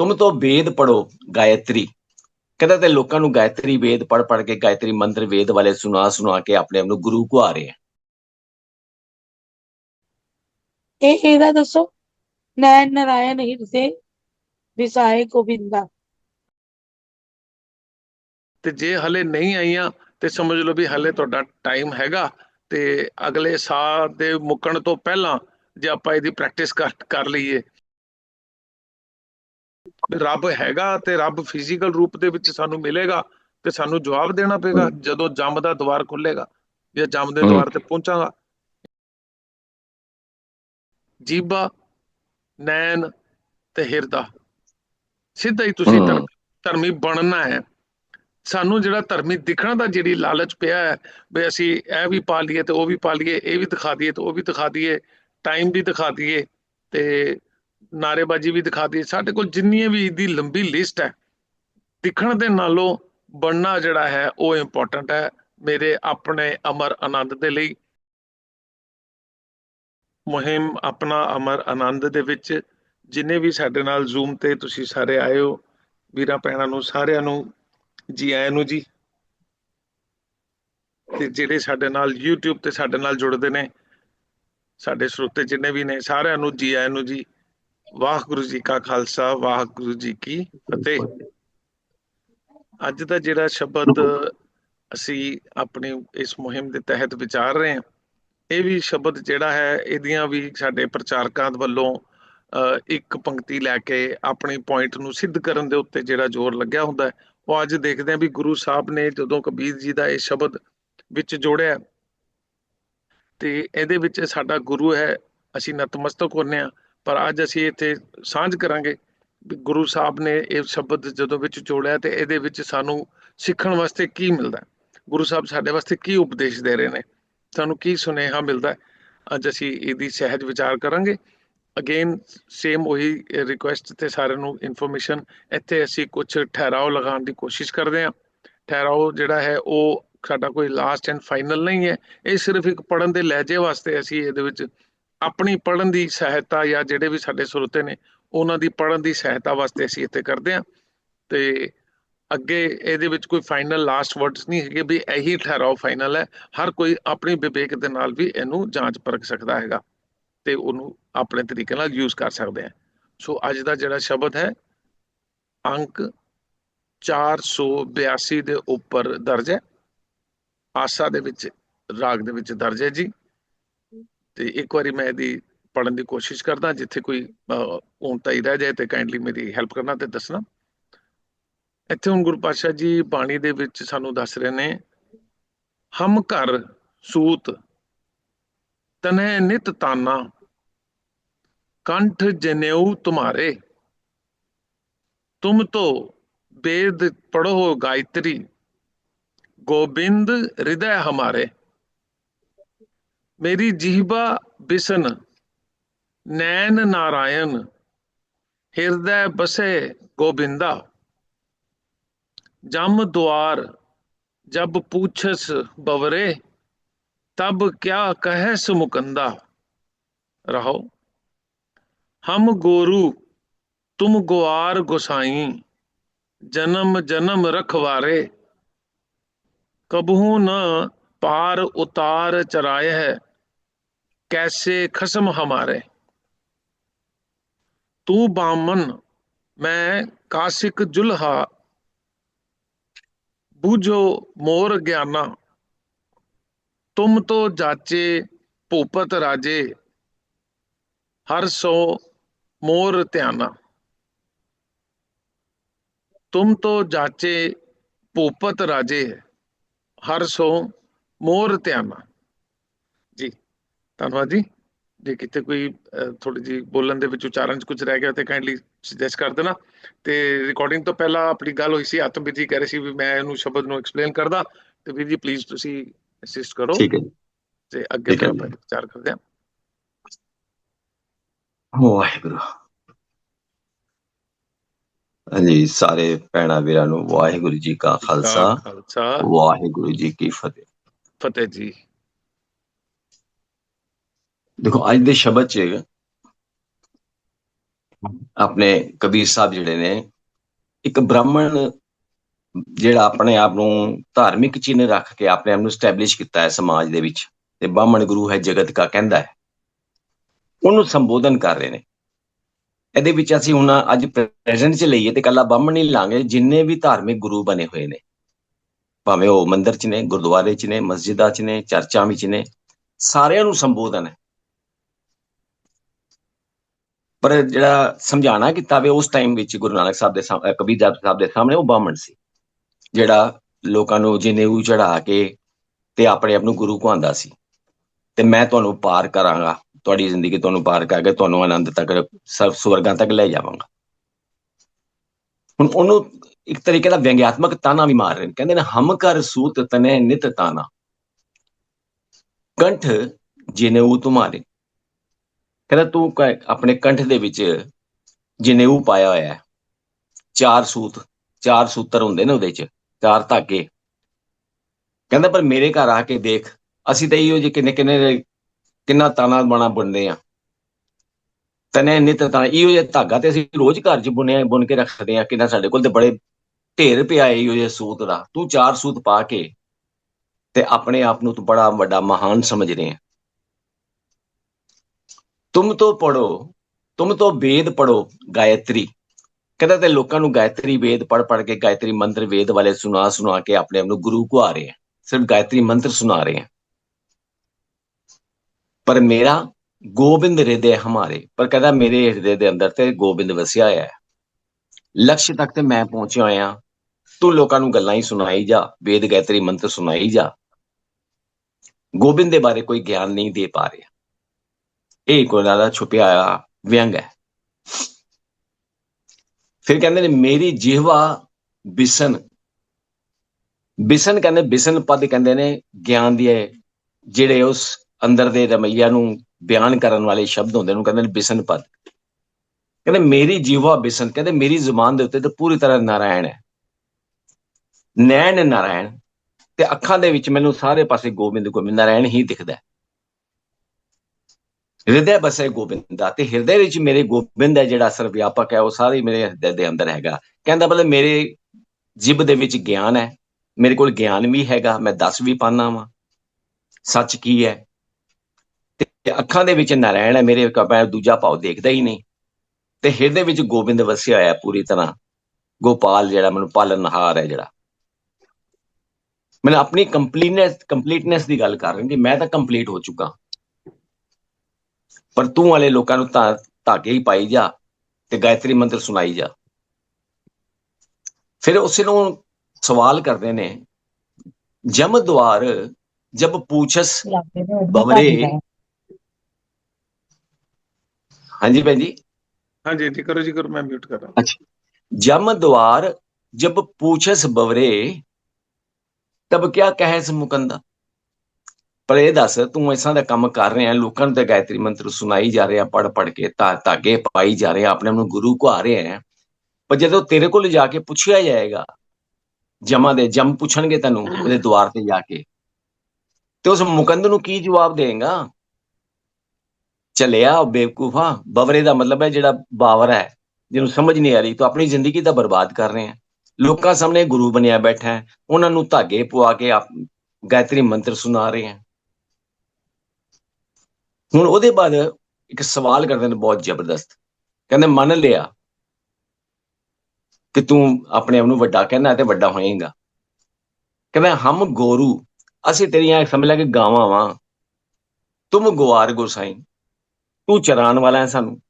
ਤੁਮ ਤੋਂ ਵੇਦ ਪੜੋ ਗਾਇਤਰੀ। ਕਹਿੰਦਾ ਤੇ ਲੋਕਾਂ ਨੂੰ ਗਾਇਤਰੀ ਵੇਦ ਪੜ ਪੜ ਕੇ ਗਾਇਤਰੀ ਮੰਤਰ ਵੇਦ ਵਾਲੇ ਸੁਣਾ ਸੁਣਾ ਕੇ ਆਪਣੇ ਆਪ ਨੂੰ ਗੁਰੂ ਕੋ ਆ ਰਹੇ ਆ। ਇਹ ਇਹਦਾ ਦੱਸੋ? ਨੈਣ ਨਰਾਇਣ ਹਿਰਦੇ ਵਿਸਾਏ ਗੋਬਿੰਦਾ। ਤੇ ਜੇ ਹਲੇ ਨਹੀਂ ਆਈਆਂ ਤੇ ਸਮਝ ਲਓ ਵੀ ਹਲੇ ਤੁਹਾਡਾ ਟਾਈਮ ਹੈਗਾ ਤੇ ਅਗਲੇ ਸਾਲ ਦੇ ਮੁੱਕਣ ਤੋਂ ਪਹਿਲਾਂ ਜੇ ਆਪਾਂ ਇਹਦੀ ਪ੍ਰੈਕਟਿਸ ਕਰ ਕਰ ਲਈਏ ਰੱਬ ਹੈਗਾ ਤੇ ਰੱਬ ਫਿਜ਼ੀਕਲ ਰੂਪ ਦੇ ਵਿੱਚ ਸਾਨੂੰ ਮਿਲੇਗਾ ਤੇ ਸਾਨੂੰ ਜਵਾਬ ਦੇਣਾ ਪਏਗਾ ਜਦੋਂ ਜੰਮ ਦਾ ਦਵਾਰ ਖੁੱਲੇਗਾ। ਜਾਂ ਜੰਮ ਦੇ। ਦਵਾਰ ਤੇ ਪਹੁੰਚਾਂਗਾ। ਜੀਬਾ ਨੈਣ ਤੇ ਹਿਰਦਾ। ਸਿੱਧਾ ਹੀ ਤੁਸੀਂ ਧਰਮੀ ਬਣਨਾ ਹੈ। ਸਾਨੂੰ ਜਿਹੜਾ ਧਰਮੀ ਦਿਖਣ ਦਾ ਜਿਹੜੀ ਲਾਲਚ ਪਿਆ ਹੈ ਵੀ ਅਸੀਂ ਇਹ ਵੀ ਪਾ ਲਈਏ ਤੇ ਉਹ ਵੀ ਪਾ ਲਈਏ ਇਹ ਵੀ ਦਿਖਾ ਦਈਏ ਤੇ ਉਹ ਵੀ ਦਿਖਾ ਦਈਏ ਟਾਈਮ ਵੀ ਦਿਖਾ ਦਈਏ ਤੇ ਨਾਰੇਬਾਜ਼ੀ ਵੀ ਦਿਖਾ ਦਈਏ। ਸਾਡੇ ਕੋਲ ਜਿੰਨੀ ਵੀ ਇਹਦੀ ਲੰਬੀ ਲਿਸਟ ਹੈ ਦਿਖਣ ਦੇ ਨਾਲੋਂ ਬਣਨਾ ਜਿਹੜਾ ਹੈ, ਉਹ ਇੰਪੋਰਟੈਂਟ ਹੈ ਮੇਰੇ ਆਪਣੇ ਅਮਰ ਆਨੰਦ ਦੇ ਲਈ। ਮੁਹਿੰਮ ਆਪਣਾ ਅਮਰ ਆਨੰਦ ਦੇ ਵਿੱਚ, ਜਿਨੇ ਵੀ ਸਾਡੇ ਨਾਲ ਜ਼ੂਮ ਤੇ ਤੁਸੀਂ ਸਾਰੇ ਆਏ ਹੋ, ਵੀਰਾਂ ਭੈਣਾਂ ਨੂੰ, ਸਾਰਿਆਂ ਨੂੰ, ਜੀ ਆਇਆਂ ਨੂੰ ਜੀ। ਤੇ ਜਿਹੜੇ ਸਾਡੇ ਨਾਲ YouTube ਤੇ ਸਾਡੇ ਨਾਲ ਜੁੜਦੇ ਨੇ, ਸਾਡੇ ਸਰੋਤੇ ਜਿੰਨੇ ਵੀ ਨੇ, ਸਾਰਿਆਂ ਨੂੰ, ਜੀ ਆਇਆਂ ਨੂੰ ਜੀ। ਵਾਹਿਗੁਰੂ ਜੀ ਕਾ ਖਾਲਸਾ, ਵਾਹਿਗੁਰੂ ਜੀ ਕੀ ਫਤਿਹ। ਅੱਜ ਦਾ ਜਿਹੜਾ ਸ਼ਬਦ ਅਸੀਂ ਆਪਣੀ ਇਸ ਮੁਹਿੰਮ ਦੇ ਤਹਿਤ ਵਿਚਾਰ ਰਹੇ ਹਾਂ, ਇਹ ਵੀ ਸ਼ਬਦ ਜਿਹੜਾ ਹੈ, ਇਹਦੀਆਂ ਵੀ ਸਾਡੇ ਪ੍ਰਚਾਰਕਾਂ ਵੱਲੋਂ ਇੱਕ ਪੰਕਤੀ ਲੈ ਕੇ ਆਪਣੀ ਪੁਆਇੰਟ ਨੂੰ ਸਿੱਧ ਕਰਨ ਦੇ ਉੱਤੇ ਜਿਹੜਾ ਜ਼ੋਰ ਲੱਗਿਆ ਹੁੰਦਾ ਹੈ, ਉਹ ਅੱਜ ਦੇਖਦੇ ਹਾਂ ਵੀ ਗੁਰੂ ਸਾਹਿਬ ਨੇ ਜਦੋਂ ਕਬੀਰ ਜੀ ਦਾ ਇਹ ਸ਼ਬਦ ਵਿੱਚ ਜੋੜਿਆ, ਤੇ ਇਹਦੇ ਵਿੱਚ ਸਾਡਾ ਗੁਰੂ ਹੈ, ਅਸੀਂ ਨਤਮਸਤਕ ਹੁੰਨੇ ਆ ਪਰ ਅੱਜ ਅਸੀਂ ਇੱਥੇ ਸਾਂਝ ਕਰਾਂਗੇ ਵੀ ਗੁਰੂ ਸਾਹਿਬ ਨੇ ਇਹ ਸ਼ਬਦ ਜਦੋਂ ਵਿੱਚ ਜੋੜਿਆ ਤੇ ਇਹਦੇ ਵਿੱਚ ਸਾਨੂੰ ਸਿੱਖਣ ਵਾਸਤੇ ਕੀ ਮਿਲਦਾ ਗੁਰੂ ਸਾਹਿਬ ਸਾਡੇ ਵਾਸਤੇ ਕੀ ਉਪਦੇਸ਼ ਦੇ ਰਹੇ ਨੇ? ਸਾਨੂੰ ਕੀ ਸੁਨੇਹਾ ਮਿਲਦਾ ਅੱਜ ਅਸੀਂ ਇਹਦੀ ਸਹਿਜ ਵਿਚਾਰ ਕਰਾਂਗੇ। ਅਗੇਨ ਸੇਮ ਉਹੀ ਰਿਕੁਐਸਟ ਤੇ ਸਾਰਿਆਂ ਨੂੰ ਇਨਫੋਰਮੇਸ਼ਨ ਇੱਥੇ ਅਸੀਂ ਕੁਝ ਠਹਿਰਾਓ ਲਗਾਉਣ ਦੀ ਕੋਸ਼ਿਸ਼ ਕਰਦੇ ਹਾਂ। ਠਹਿਰਾਓ ਜਿਹੜਾ ਹੈ, ਉਹ ਸਾਡਾ ਕੋਈ ਲਾਸਟ ਐਂਡ ਫਾਈਨਲ ਨਹੀਂ ਹੈ। ਇਹ ਸਿਰਫ ਇੱਕ ਪੜਨ ਦੇ ਲਹਿਜੇ ਵਾਸਤੇ ਅਸੀਂ ਇਹਦੇ ਵਿੱਚ ਆਪਣੀ ਪੜਨ ਦੀ ਸਹਾਇਤਾ ਜਾਂ ਜਿਹੜੇ ਵੀ ਸਾਡੇ ਸਰੋਤੇ ਨੇ, ਉਹਨਾਂ ਦੀ ਪੜਨ ਦੀ ਸਹਾਇਤਾ ਵਾਸਤੇ ਅਸੀਂ ਇੱਥੇ ਕਰਦੇ ਹਾਂ। ਤੇ ਅੱਗੇ ਇਹਦੇ ਵਿੱਚ ਕੋਈ ਫਾਈਨਲ ਲਾਸਟ ਵਰਡਸ ਨਹੀਂ ਹੈਗੇ ਵੀ ਇਹੀ ਠਹਿਰਾਓ ਫਾਈਨਲ ਹੈ। ਹਰ ਕੋਈ ਆਪਣੀ ਵਿਵੇਕ ਦੇ ਨਾਲ ਵੀ ਇਹਨੂੰ ਜਾਂਚ ਪਰਖ ਸਕਦਾ ਹੈਗਾ ਤੇ ਉਹਨੂੰ ਆਪਣੇ ਤਰੀਕੇ ਨਾਲ ਯੂਜ਼ ਕਰ ਸਕਦੇ ਆ ਸੋ ਅੱਜ ਦਾ ਜਿਹੜਾ ਸ਼ਬਦ ਹੈ, ਅੰਕ 482 ਦੇ ਉੱਪਰ ਦਰਜ ਹੈ। ਆਸਾ ਦੇ ਵਿੱਚ, ਰਾਗ ਦੇ ਵਿੱਚ ਦਰਜ ਹੈ ਜੀ। ਤੇ ਇੱਕ ਵਾਰੀ ਮੈਂ ਇਹਦੀ ਪੜਨ ਦੀ ਕੋਸ਼ਿਸ਼ ਕਰਦਾ, ਜਿੱਥੇ ਕੋਈ ਉਂਟਾਈ ਰਹਿ ਜਾਏ ਤੇ ਕਾਈਂਡਲੀ ਮੇਰੀ ਹੈਲਪ ਕਰਨਾ ਤੇ ਦੱਸਣਾ। ਇੱਥੇ ਹੁਣ ਗੁਰੂ ਪਾਤਸ਼ਾਹ ਜੀ ਬਾਣੀ ਦੇ ਵਿੱਚ ਸਾਨੂੰ ਦੱਸ ਰਹੇ ਨੇ, ਹਮ ਘਰ ਸੂਤ, ਤਨੇ ਨਿਤ ਤਾਨਾ, ਕੰਠ ਜਨੇਊ ਤੁਮਾਰੇ। ਤੁਮ ਤੋ ਵੇਦ ਪੜੋ ਗਾਇਤਰੀ, ਗੋਬਿੰਦ ਹਿਰਦੈ ਹਮਾਰੇ। ਮੇਰੀ ਜੀਬਾ ਬਿਸਨ, ਨੈਣ ਨਾਰਾਇਣ, ਹਿਰਦੈ ਬਸੇ ਗੋਬਿੰਦਾ। ਜਮ ਦੁਆਰ, ਜਬ ਪੂਛਸ ਬਵਰੇ, ਤਬ ਕਿਆ ਕਹੈ ਸੁਮੁਕੰਦਾ ਰਹੋ। ਹਮ ਗੋਰੂ, ਤੁਮ ਗਵਾਰ ਗੁਸਾਈ, ਜਨਮ ਜਨਮ ਰਖਵਾਰੇ। ਕਬਹੂ ਨ ਪਾਰ ਉਤਾਰ ਚਰਾਇ ਹੈ कैसे खसम हमारे। तू बामन, मैं काशिक जुल्हा, बूझो मोर ज्ञाना। तुम तो जाचे भूपत राजे, हर सो मोर त्याना। तुम तो जाचे भूपत राजे, हर सो मोर त्याना। ਧੰਨਵਾਦ ਜੀ। ਜੇ ਕਿਤੇ ਕੋਈ ਥੋੜੀ ਜੀ ਬੋਲਣ ਦੇ ਵਿੱਚ ਉਚਾਰਨ ਚ ਕੁਝ ਰਹਿ ਗਿਆ ਤੇ ਕਾਈਂਡਲੀ ਸੁਜੈਸਟ ਕਰ ਦੇਣਾ। ਤੇ ਰਿਕਾਰਡਿੰਗ ਤੋਂ ਪਹਿਲਾਂ ਆਪਣੀ ਗੱਲ ਹੋਈ ਸੀ ਆਤਮਵੀਰ ਜੀ ਕਹਿ ਰਹੇ ਸੀ ਵੀ ਮੈਂ ਇਹਨੂੰ ਸ਼ਬਦ ਨੂੰ ਐਕਸਪਲੇਨ ਕਰਦਾ। ਤੇ ਵੀਰ ਜੀ ਪਲੀਜ਼ ਤੁਸੀਂ ਅਸਿਸਟ ਕਰੋ। ਠੀਕ ਹੈ ਜੀ। ਤੇ ਅੱਗੇ ਆਪਾਂ ਵਿਚਾਰ ਕਰਦੇ ਹਾਂ। ਵਾਹਿਗੁਰੂ। ਹਾਂਜੀ ਸਾਰੇ ਭੈਣਾਂ ਵੀਰਾਂ ਨੂੰ ਵਾਹਿਗੁਰੂ ਜੀ ਕਾ ਖਾਲਸਾ। ਵਾਹਿਗੁਰੂ ਜੀ ਕੀ ਫਤਿਹ। ਫਤਿਹ ਜੀ। ਦੇਖੋ, ਅੱਜ ਦੇ ਸ਼ਬਦ 'ਚ ਆਪਣੇ ਕਬੀਰ ਸਾਹਿਬ ਜਿਹੜੇ ਨੇ, ਇੱਕ ਬ੍ਰਾਹਮਣ ਜਿਹੜਾ ਆਪਣੇ ਆਪ ਨੂੰ ਧਾਰਮਿਕ ਚਿੰਨ੍ਹ ਰੱਖ ਕੇ ਆਪਣੇ ਆਪ ਨੂੰ ਸਟੈਬਲਿਸ਼ ਕੀਤਾ ਹੈ ਸਮਾਜ ਦੇ ਵਿੱਚ ਤੇ ਬ੍ਰਾਹਮਣ ਗੁਰੂ ਹੈ ਜਗਤ ਕਾ ਕਹਿੰਦਾ ਹੈ। ਉਹਨੂੰ ਸੰਬੋਧਨ ਕਰ ਰਹੇ ਨੇ। ਇਹਦੇ ਵਿੱਚ ਅਸੀਂ ਹੁਣ ਅੱਜ ਪ੍ਰੈਜ਼ੈਂਟ 'ਚ ਲਈਏ ਤੇ ਕੱਲਾ ਬ੍ਰਾਹਮਣ ਹੀ ਲਾਂਗੇ, ਜਿੰਨੇ ਵੀ ਧਾਰਮਿਕ ਗੁਰੂ ਬਣੇ ਹੋਏ ਨੇ। ਭਾਵੇਂ ਉਹ ਮੰਦਿਰ 'ਚ ਨੇ, ਗੁਰਦੁਆਰੇ 'ਚ ਨੇ, ਮਸਜਿਦਾਂ 'ਚ ਨੇ, ਚਰਚਾਂ ਵਿੱਚ ਨੇ, ਸਾਰਿਆਂ ਨੂੰ ਸੰਬੋਧਨ ਹੈ। ਪਰ ਜਿਹੜਾ ਸਮਝਾਣਾ ਕੀਤਾ ਵੇ ਉਸ ਟਾਈਮ ਵਿੱਚ ਗੁਰੂ ਨਾਨਕ ਸਾਹਿਬ ਦੇ ਸਾਹਮਣੇ, ਕਬੀਰ ਸਾਹਿਬ ਦੇ ਸਾਹਮਣੇ ਉਹ ਬਾਹਮਣ ਸੀ। ਜਿਹੜਾ ਲੋਕਾਂ ਨੂੰ ਜਨੇਊ ਚੜਾ ਕੇ ਤੇ ਆਪਣੇ ਆਪ ਨੂੰ ਗੁਰੂ ਕਹਾਂਦਾ ਸੀ। ਤੇ ਮੈਂ ਤੁਹਾਨੂੰ ਪਾਰ ਕਰਾਂਗਾ, ਤੁਹਾਡੀ ਜ਼ਿੰਦਗੀ ਤੁਹਾਨੂੰ ਪਾਰ ਕਰਕੇ ਤੁਹਾਨੂੰ ਆਨੰਦ ਤੱਕ ਸਭ ਸਵਰਗਾਂ ਤੱਕ ਲੈ ਜਾਵਾਂਗਾ। ਹੁਣ ਉਹਨੂੰ ਇੱਕ ਤਰੀਕੇ ਦਾ ਵਿਅੰਗਾਤਮਕ ਤਾਨਾ ਵੀ ਮਾਰ ਰਹੇ ਨੇ। ਕਹਿੰਦੇ ਨੇ, ਹਮ ਕਰ ਸੂਤ ਤਨੇ ਨਿਤ ਤਾਨਾ। ਕੰਠ ਜਨੇਊ ਤੁਮਾਰੇ। ਕਹਿੰਦਾ ਤੂੰ ਕ- ਆਪਣੇ ਕੰਠ ਦੇ ਵਿੱਚ ਜਨੇਊ ਪਾਇਆ ਹੋਇਆ ਹੈ। ਚਾਰ ਸੂਤ, ਚਾਰ ਸੂਤਰ ਹੁੰਦੇ ਨੇ ਉਹਦੇ ਚ, ਚਾਰ ਧਾਗੇ। ਕਹਿੰਦਾ, ਪਰ ਮੇਰੇ ਘਰ ਆ ਕੇ ਦੇਖ, ਅਸੀਂ ਤਾਂ ਇਹੋ ਜਿਹੇ ਕਿੰਨੇ ਕਿੰਨੇ, ਕਿੰਨਾ ਤਾਨਾ ਬਣਾ ਬੁਣਦੇ ਆ। ਤਨੇ ਨਿਤ ਤਾਂ ਇਹੋ ਜਿਹਾ ਧਾਗਾ ਤੇ ਅਸੀਂ ਰੋਜ਼ ਘਰ 'ਚ ਬੁਣਿਆ, ਬੁਣ ਕੇ ਰੱਖਦੇ ਆ। ਕਿੰਨਾ ਸਾਡੇ ਕੋਲ ਤੇ ਬੜੇ ਢੇਰ ਪਿਆ ਇਹੋ ਜਿਹੇ ਸੂਤ ਦਾ। ਤੂੰ ਚਾਰ ਸੂਤ ਪਾ ਕੇ ਤੇ ਆਪਣੇ ਆਪ ਨੂੰ ਤੂੰ ਬੜਾ ਵੱਡਾ ਮਹਾਨ ਸਮਝ ਰਿਹਾ ਤੁਮ ਤੋਂ ਪੜੋ ਤੁਮ ਤੋਂ ਵੇਦ ਪੜੋ ਗਾਇਤਰੀ। ਕਹਿੰਦਾ ਤੇ ਲੋਕਾਂ ਨੂੰ ਗਾਇਤਰੀ ਵੇਦ ਪੜ ਪੜ ਕੇ ਗਾਇਤਰੀ ਮੰਤਰ ਵੇਦ ਵਾਲੇ ਸੁਣਾ ਸੁਣਾ ਕੇ ਆਪਣੇ ਆਪ ਨੂੰ ਗੁਰੂ ਕਹਾ ਰਹੇ ਆ। ਸਿਰਫ ਗਾਇਤਰੀ ਮੰਤਰ ਸੁਣਾ ਰਹੇ ਆ। ਪਰ ਮੇਰਾ ਗੋਬਿੰਦ ਹਿਰਦੇ ਹਮਾਰੇ। ਪਰ ਕਹਿੰਦਾ ਮੇਰੇ ਹਿਰਦੇ ਦੇ ਅੰਦਰ ਤੇ ਗੋਬਿੰਦ ਵਸਿਆ ਹੋਇਆ ਹੈ। ਲਕਸ਼ ਤੱਕ ਤੇ ਮੈਂ ਪਹੁੰਚਿਆ ਹੋਇਆ ਤੂੰ ਲੋਕਾਂ ਨੂੰ ਗੱਲਾਂ ਹੀ ਸੁਣਾਈ ਜਾ, ਵੇਦ ਗਾਇਤਰੀ ਮੰਤਰ ਸੁਣਾਈ ਜਾ। ਗੋਬਿੰਦ ਦੇ ਬਾਰੇ ਕੋਈ ਗਿਆਨ ਨਹੀਂ ਦੇ ਪਾ ਰਿਹਾ। ਇਹ ਕੋਈ ਦਾ ਛੁਪਿਆ ਹੋਇਆ ਵਿਅੰਗ ਹੈ ਫਿਰ ਕਹਿੰਦੇ ਨੇ ਮੇਰੀ ਜਿਹਵਾ ਬਿਸਨ। ਬਿਸਨ ਕਹਿੰਦੇ, ਬਿਸਨ ਪਦ ਕਹਿੰਦੇ ਨੇ ਗਿਆਨ ਦੀ ਜਿਹੜੇ ਉਸ ਅੰਦਰ ਦੇ ਰਮਈਆ ਨੂੰ ਬਿਆਨ ਕਰਨ ਵਾਲੇ ਸ਼ਬਦ ਹੁੰਦੇ ਨੇ ਕਹਿੰਦੇ ਨੇ ਬਿਸਨ ਪਦ। ਕਹਿੰਦੇ ਮੇਰੀ ਜੀਵਾ ਬਿਸਨ, ਕਹਿੰਦੇ ਮੇਰੀ ਜ਼ੁਬਾਨ ਦੇ ਉੱਤੇ ਤਾਂ ਪੂਰੀ ਤਰ੍ਹਾਂ ਨਾਰਾਇਣ ਹੈ। ਨੈਣ ਨਾਰਾਇਣ, ਤੇ ਅੱਖਾਂ ਦੇ ਵਿੱਚ ਮੈਨੂੰ ਸਾਰੇ ਪਾਸੇ ਗੋਬਿੰਦ ਗੋਬਿੰਦ ਨਾਰਾਇਣ ਹੀ ਦਿਖਦਾ ਹੈ। ਹਿਰਦੇ ਬਸੇ ਗੋਬਿੰਦ ਦਾ ਤੇ ਹਿਰਦੇ ਵਿੱਚ ਮੇਰੇ ਗੋਬਿੰਦ ਹੈ ਜਿਹੜਾ ਸਰਵ ਵਿਆਪਕ ਹੈ, ਉਹ ਸਾਰੇ ਮੇਰੇ ਹਿਰਦੇ ਦੇ ਅੰਦਰ ਹੈਗਾ। ਕਹਿੰਦਾ ਮਤਲਬ ਮੇਰੇ ਜਿਬ ਦੇ ਵਿੱਚ ਗਿਆਨ ਹੈ, ਮੇਰੇ ਕੋਲ ਗਿਆਨ ਵੀ ਹੈਗਾ, ਮੈਂ ਦੱਸ ਵੀ ਪਾਣਾ ਵਾਂ। ਸੱਚ ਕੀ ਹੈ? ਤੇ ਅੱਖਾਂ ਦੇ ਵਿੱਚ ਨਾਰਾਇਣ ਹੈ, ਮੇਰੇ ਕਪੈ ਦੂਜਾ ਭਾਵ ਦੇਖਦਾ ਹੀ ਨਹੀਂ। ਤੇ ਹਿਰਦੇ ਵਿੱਚ ਗੋਬਿੰਦ ਵਸਿਆ ਹੋਇਆ ਪੂਰੀ ਤਰ੍ਹਾਂ। ਗੋਪਾਲ ਜਿਹੜਾ ਮੈਨੂੰ ਪਾਲਣਹਾਰ ਹੈ ਜਿਹੜਾ। ਮੈਂ ਆਪਣੀ ਕੰਪਲੀਟਨੈਸ ਕੰਪਲੀਟਨੈਸ ਦੀ ਗੱਲ ਕਰ ਰਿਹਾ ਕਿ ਮੈਂ ਤਾਂ ਕੰਪਲੀਟ ਹੋ ਚੁੱਕਾ। ਪਰ ਤੂੰ ਵਾਲੇ ਲੋਕਾਂ ਨੂੰ ਤਾਂ ਧਾਗੇ ਹੀ ਪਾਈ ਜਾ ਤੇ ਗਾਇਤਰੀ ਮੰਤਰ ਸੁਣਾਈ ਜਾ। ਫਿਰ ਉਸੇ ਨੂੰ ਸਵਾਲ ਕਰਦੇ ਨੇ ਜਮ ਦਵਾਰ ਜਬ ਪੂਛਸ ਬਵਰੇ ਹਾਂਜੀ ਭੈਣ ਜੀ। ਹਾਂਜੀ ਜੀ ਕਰੋ ਜੀ ਕਰੋ ਮੈਂ ਮਿਊਟ ਕਰ ਰਹਾ। ਜਮ ਦਵਾਰ ਜਬ ਪੂਛਸ ਬਵਰੇ ਤਬ ਕਿਆ ਕਹਿਸ ਮੁਕੰਦਾ? ਪਰ ਇਹ ਦੱਸ, ਤੂੰ ਇਸਾਂ ਦਾ ਕੰਮ ਕਰ ਰਿਹਾ, ਲੋਕਾਂ ਨੂੰ ਤੇ ਗਾਇਤਰੀ ਮੰਤਰ ਸੁਣਾਈ ਜਾ ਰਿਹਾ ਪੜ ਪੜ ਕੇ ਤਾਂ ਧਾਗੇ ਪਾਈ ਜਾ ਰਿਹਾ, ਆਪਣੇ ਆਪ ਨੂੰ ਗੁਰੂ ਕਹਾ ਰਿਹਾ ਹੈ। ਪਰ ਜਦੋਂ ਤੇਰੇ ਕੋਲ ਜਾ ਕੇ ਪੁੱਛਿਆ ਜਾਏਗਾ, ਜਮਾ ਦੇ, ਜਮ ਪੁੱਛਣਗੇ ਤੈਨੂੰ ਉਹਦੇ ਦੁਆਰ ਤੇ ਜਾ ਕੇ, ਤੇ ਉਸ ਮੁਕੰਦ ਨੂੰ ਕੀ ਜਵਾਬ ਦੇਗਾ ਚੱਲਿਆ ਬੇਵਕੂਫਾ, ਬਵਰੇ ਦਾ ਮਤਲਬ ਹੈ ਜਿਹੜਾ ਬਾਵਰ ਹੈ, ਜਿਹਨੂੰ ਸਮਝ ਨਹੀਂ ਆ ਰਹੀ, ਤੂੰ ਆਪਣੀ ਜ਼ਿੰਦਗੀ ਦਾ ਬਰਬਾਦ ਕਰ ਰਹੇ ਹੈ। ਲੋਕਾਂ ਸਾਹਮਣੇ ਗੁਰੂ ਬਣਿਆ ਬੈਠਾ ਹੈ, ਉਹਨਾਂ ਨੂੰ ਧਾਗੇ ਪਵਾ ਕੇ ਆਪ ਗਾਇਤਰੀ ਮੰਤਰ ਸੁਣਾ ਰਹੇ ਹੈ। ਹੁਣ ਉਹਦੇ ਬਾਅਦ ਇੱਕ ਸਵਾਲ ਕਰਦੇ ਨੇ ਬਹੁਤ ਜ਼ਬਰਦਸਤ। ਕਹਿੰਦੇ, ਮੰਨ ਲਿਆ ਕਿ ਤੂੰ ਆਪਣੇ ਆਪ ਨੂੰ ਵੱਡਾ ਕਹਿਣਾ ਤੇ ਵੱਡਾ ਹੋਏਗਾ। ਕਹਿੰਦਾ, ਹਮ ਗੋਰੂ, ਅਸੀਂ ਤੇਰੀਆਂ ਸਮਝ ਲੈ ਕਿ ਗਾਵਾਂ ਵਾਂ। ਤੁਮ ਗੁਆਰ ਗੋਸਾਈ। ਤੂੰ ਚਰਾਨ ਵਾਲਾ ਹੈ ਸਾਨੂੰ।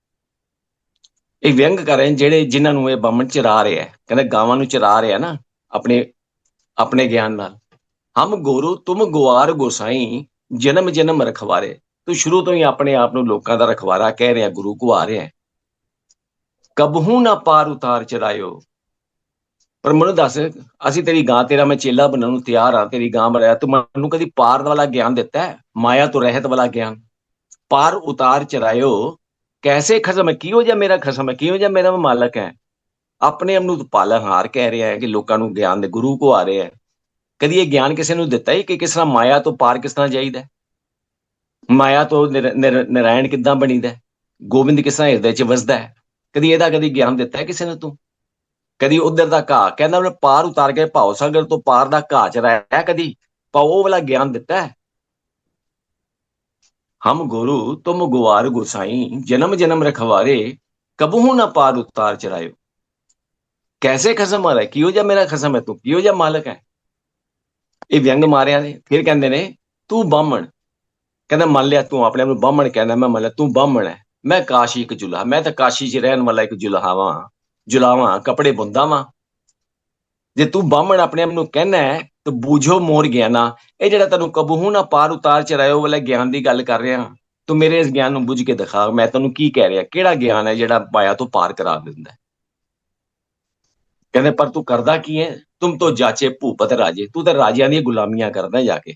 ਇਹ ਵਿਅੰਗ ਕਰ ਰਹੇ ਜਿਹੜੇ ਜਿਨ੍ਹਾਂ ਨੂੰ ਇਹ ਬੰਮਣ ਚਰਾ ਰਿਹਾ ਹੈ। ਕਹਿੰਦਾ, ਗਾਵਾਂ ਨੂੰ ਚਰਾ ਰਿਹਾ ਨਾ ਆਪਣੇ ਆਪਣੇ ਗਿਆਨ ਨਾਲ। ਹਮ ਗੋਰੂ, ਤੁਮ ਗੁਆਰ ਗੋਸਾਈ। ਜਨਮ ਜਨਮ ਰਖਵਾਰੇ। ਤੂੰ ਸ਼ੁਰੂ ਤੋਂ ਹੀ ਆਪਣੇ ਆਪ ਨੂੰ ਲੋਕਾਂ ਦਾ ਰਖਵਾਰਾ ਕਹਿ ਰਿਹਾ, ਗੁਰੂ ਕਹਾ ਰਿਹਾ ਕਬਹੂ ਨਾ ਪਾਰ ਉਤਾਰ ਚਰਾਇਓ ਪਰ ਮੈਨੂੰ ਦੱਸ, ਅਸੀਂ ਤੇਰੀ ਗਾਂ, ਤੇਰਾ ਮੈਂ ਚੇਲਾ ਬਣਨ ਨੂੰ ਤਿਆਰ ਆ ਤੇਰੀ ਗਾਂ ਬਣਾਇਆ। ਤੂੰ ਮੈਨੂੰ ਕਦੀ ਪਾਰ ਵਾਲਾ ਗਿਆਨ ਦਿੱਤਾ ਹੈ? ਮਾਇਆ ਤੋਂ ਰਹਿਤ ਵਾਲਾ ਗਿਆਨ। ਪਾਰ ਉਤਾਰ ਚਰਾਇਓ ਕੈਸੇ ਖਸਮ ਹੈ? ਕਿਹੋ ਜਿਹਾ ਮੇਰਾ ਖਸਮ ਹੈ? ਕਿਹੋ ਜਿਹਾ ਮੇਰਾ ਮਾਲਕ ਹੈ? ਆਪਣੇ ਆਪ ਨੂੰ ਪਾਲਣਹਾਰ ਕਹਿ ਰਿਹਾ ਹੈ ਕਿ ਲੋਕਾਂ ਨੂੰ ਗਿਆਨ ਦੇ ਗੁਰੂ ਕੋ ਆ ਰਿਹਾ ਹੈ। ਕਦੀ ਇਹ ਗਿਆਨ ਕਿਸੇ ਨੂੰ ਦਿੱਤਾ ਹੀ ਕਿ ਕਿਸ ਤਰ੍ਹਾਂ ਮਾਇਆ ਤੋਂ ਪਾਰ ਕਿਸ ਤਰ੍ਹਾਂ ਜਾਈਦਾ ਮਾਇਆ ਤੋਂ ਨਿਰ- ਨਿਰ- ਨਰਾਇਣ ਕਿੱਦਾਂ ਬਣੀਦਾ ਗੋਬਿੰਦ ਕਿਸ ਤਰ੍ਹਾਂ ਹਿਰਦੇ 'ਚ ਵਸਦਾ ਹੈ? ਕਦੀ ਇਹਦਾ ਕਦੀ ਗਿਆਨ ਦਿੱਤਾ ਹੈ ਕਿਸੇ ਨੇ ਤੂੰ? ਕਦੀ ਉਧਰ ਦਾ ਘਾਹ, ਕਹਿੰਦਾ ਉਹਨੇ ਪਾਰ ਉਤਾਰ ਕੇ ਭਾਉ ਸਾਗਰ ਤੋਂ ਪਾਰ ਦਾ ਘਾਹ ਚ ਰਹਿਆ ਕਦੀ? ਪਾਉ ਵਾਲਾ ਗਿਆਨ ਦਿੱਤਾ ਹੈ? ਹਮ ਗੁਰੂ ਤੁਮ ਗੁਵਾਰ ਗੁਸਾਈ, ਜਨਮ ਜਨਮ ਰਖਵਾਰੇ, ਕਬਹੂ ਨਾ ਪਾਰ ਉਤਾਰ ਚਰਾਇਓ। ਕੈਸੇ ਖਸਮ ਆ ਰਿਹਾ ਕਿਉਂ ਜਿਹਾ ਮੇਰਾ ਖਸਮ ਹੈ ਤੂੰ? ਕਿਉਂ ਜਿਹਾ ਮਾਲਕ ਹੈ? ਇਹ ਵਿਅੰਗ ਮਾਰਿਆ ਨੇ, ਫਿਰ ਕਹਿੰਦੇ ਨੇ, ਤੂੰ ਬਾਹਮਣ ਕਹਿੰਦਾ ਮੰਨ ਲਿਆ ਤੂੰ ਆਪਣੇ ਆਪ ਨੂੰ ਬਾਹਮਣ ਕਹਿੰਦਾ, ਮੈਂ ਮੰਨ ਲਿਆ ਤੂੰ ਬਾਹਮਣ ਹੈ। ਮੈਂ ਕਾਸ਼ੀ ਇੱਕ ਜੁਲਹਾ ਮੈਂ ਤਾਂ ਕਾਸ਼ੀ 'ਚ ਰਹਿਣ ਵਾਲਾ ਇੱਕ ਜੁਲਾਵਾ ਜੁਲਾਵਾ, ਕੱਪੜੇ ਬੁੰਦਾ ਵਾਂ। ਜੇ ਤੂੰ ਬਾਹਮਣ ਆਪਣੇ ਆਪ ਨੂੰ ਕਹਿਣਾ ਹੈ, ਤਾਂ ਬੂਝੋ ਮੋਰ ਗਿਆਨਾ। ਇਹ ਜਿਹੜਾ ਤੈਨੂੰ ਕਬਹੂ ਨਾ ਪਾਰ ਉਤਾਰ ਚਰਾਇਓ ਵਾਲਾ ਗਿਆਨ ਦੀ ਗੱਲ ਕਰ ਰਿਹਾ, ਤੂੰ ਮੇਰੇ ਇਸ ਗਿਆਨ ਨੂੰ ਬੁੱਝ ਕੇ ਦਿਖਾ, ਮੈਂ ਤੈਨੂੰ ਕੀ ਕਹਿ ਰਿਹਾ, ਕਿਹੜਾ ਗਿਆਨ ਹੈ ਜਿਹੜਾ ਪਾਇਆ ਤੋਂ ਪਾਰ ਕਰਾ ਦਿੰਦਾ ਕਹਿੰਦੇ, ਪਰ ਤੂੰ ਕਰਦਾ ਕੀ ਹੈ? ਤੁਮ ਤੋਂ ਜਾਚੇ ਭੂਪਤ ਰਾਜੇ, ਤੂੰ ਤਾਂ ਰਾਜਿਆਂ ਦੀਆਂ ਗੁਲਾਮੀਆਂ ਕਰਦਾ ਜਾ ਕੇ।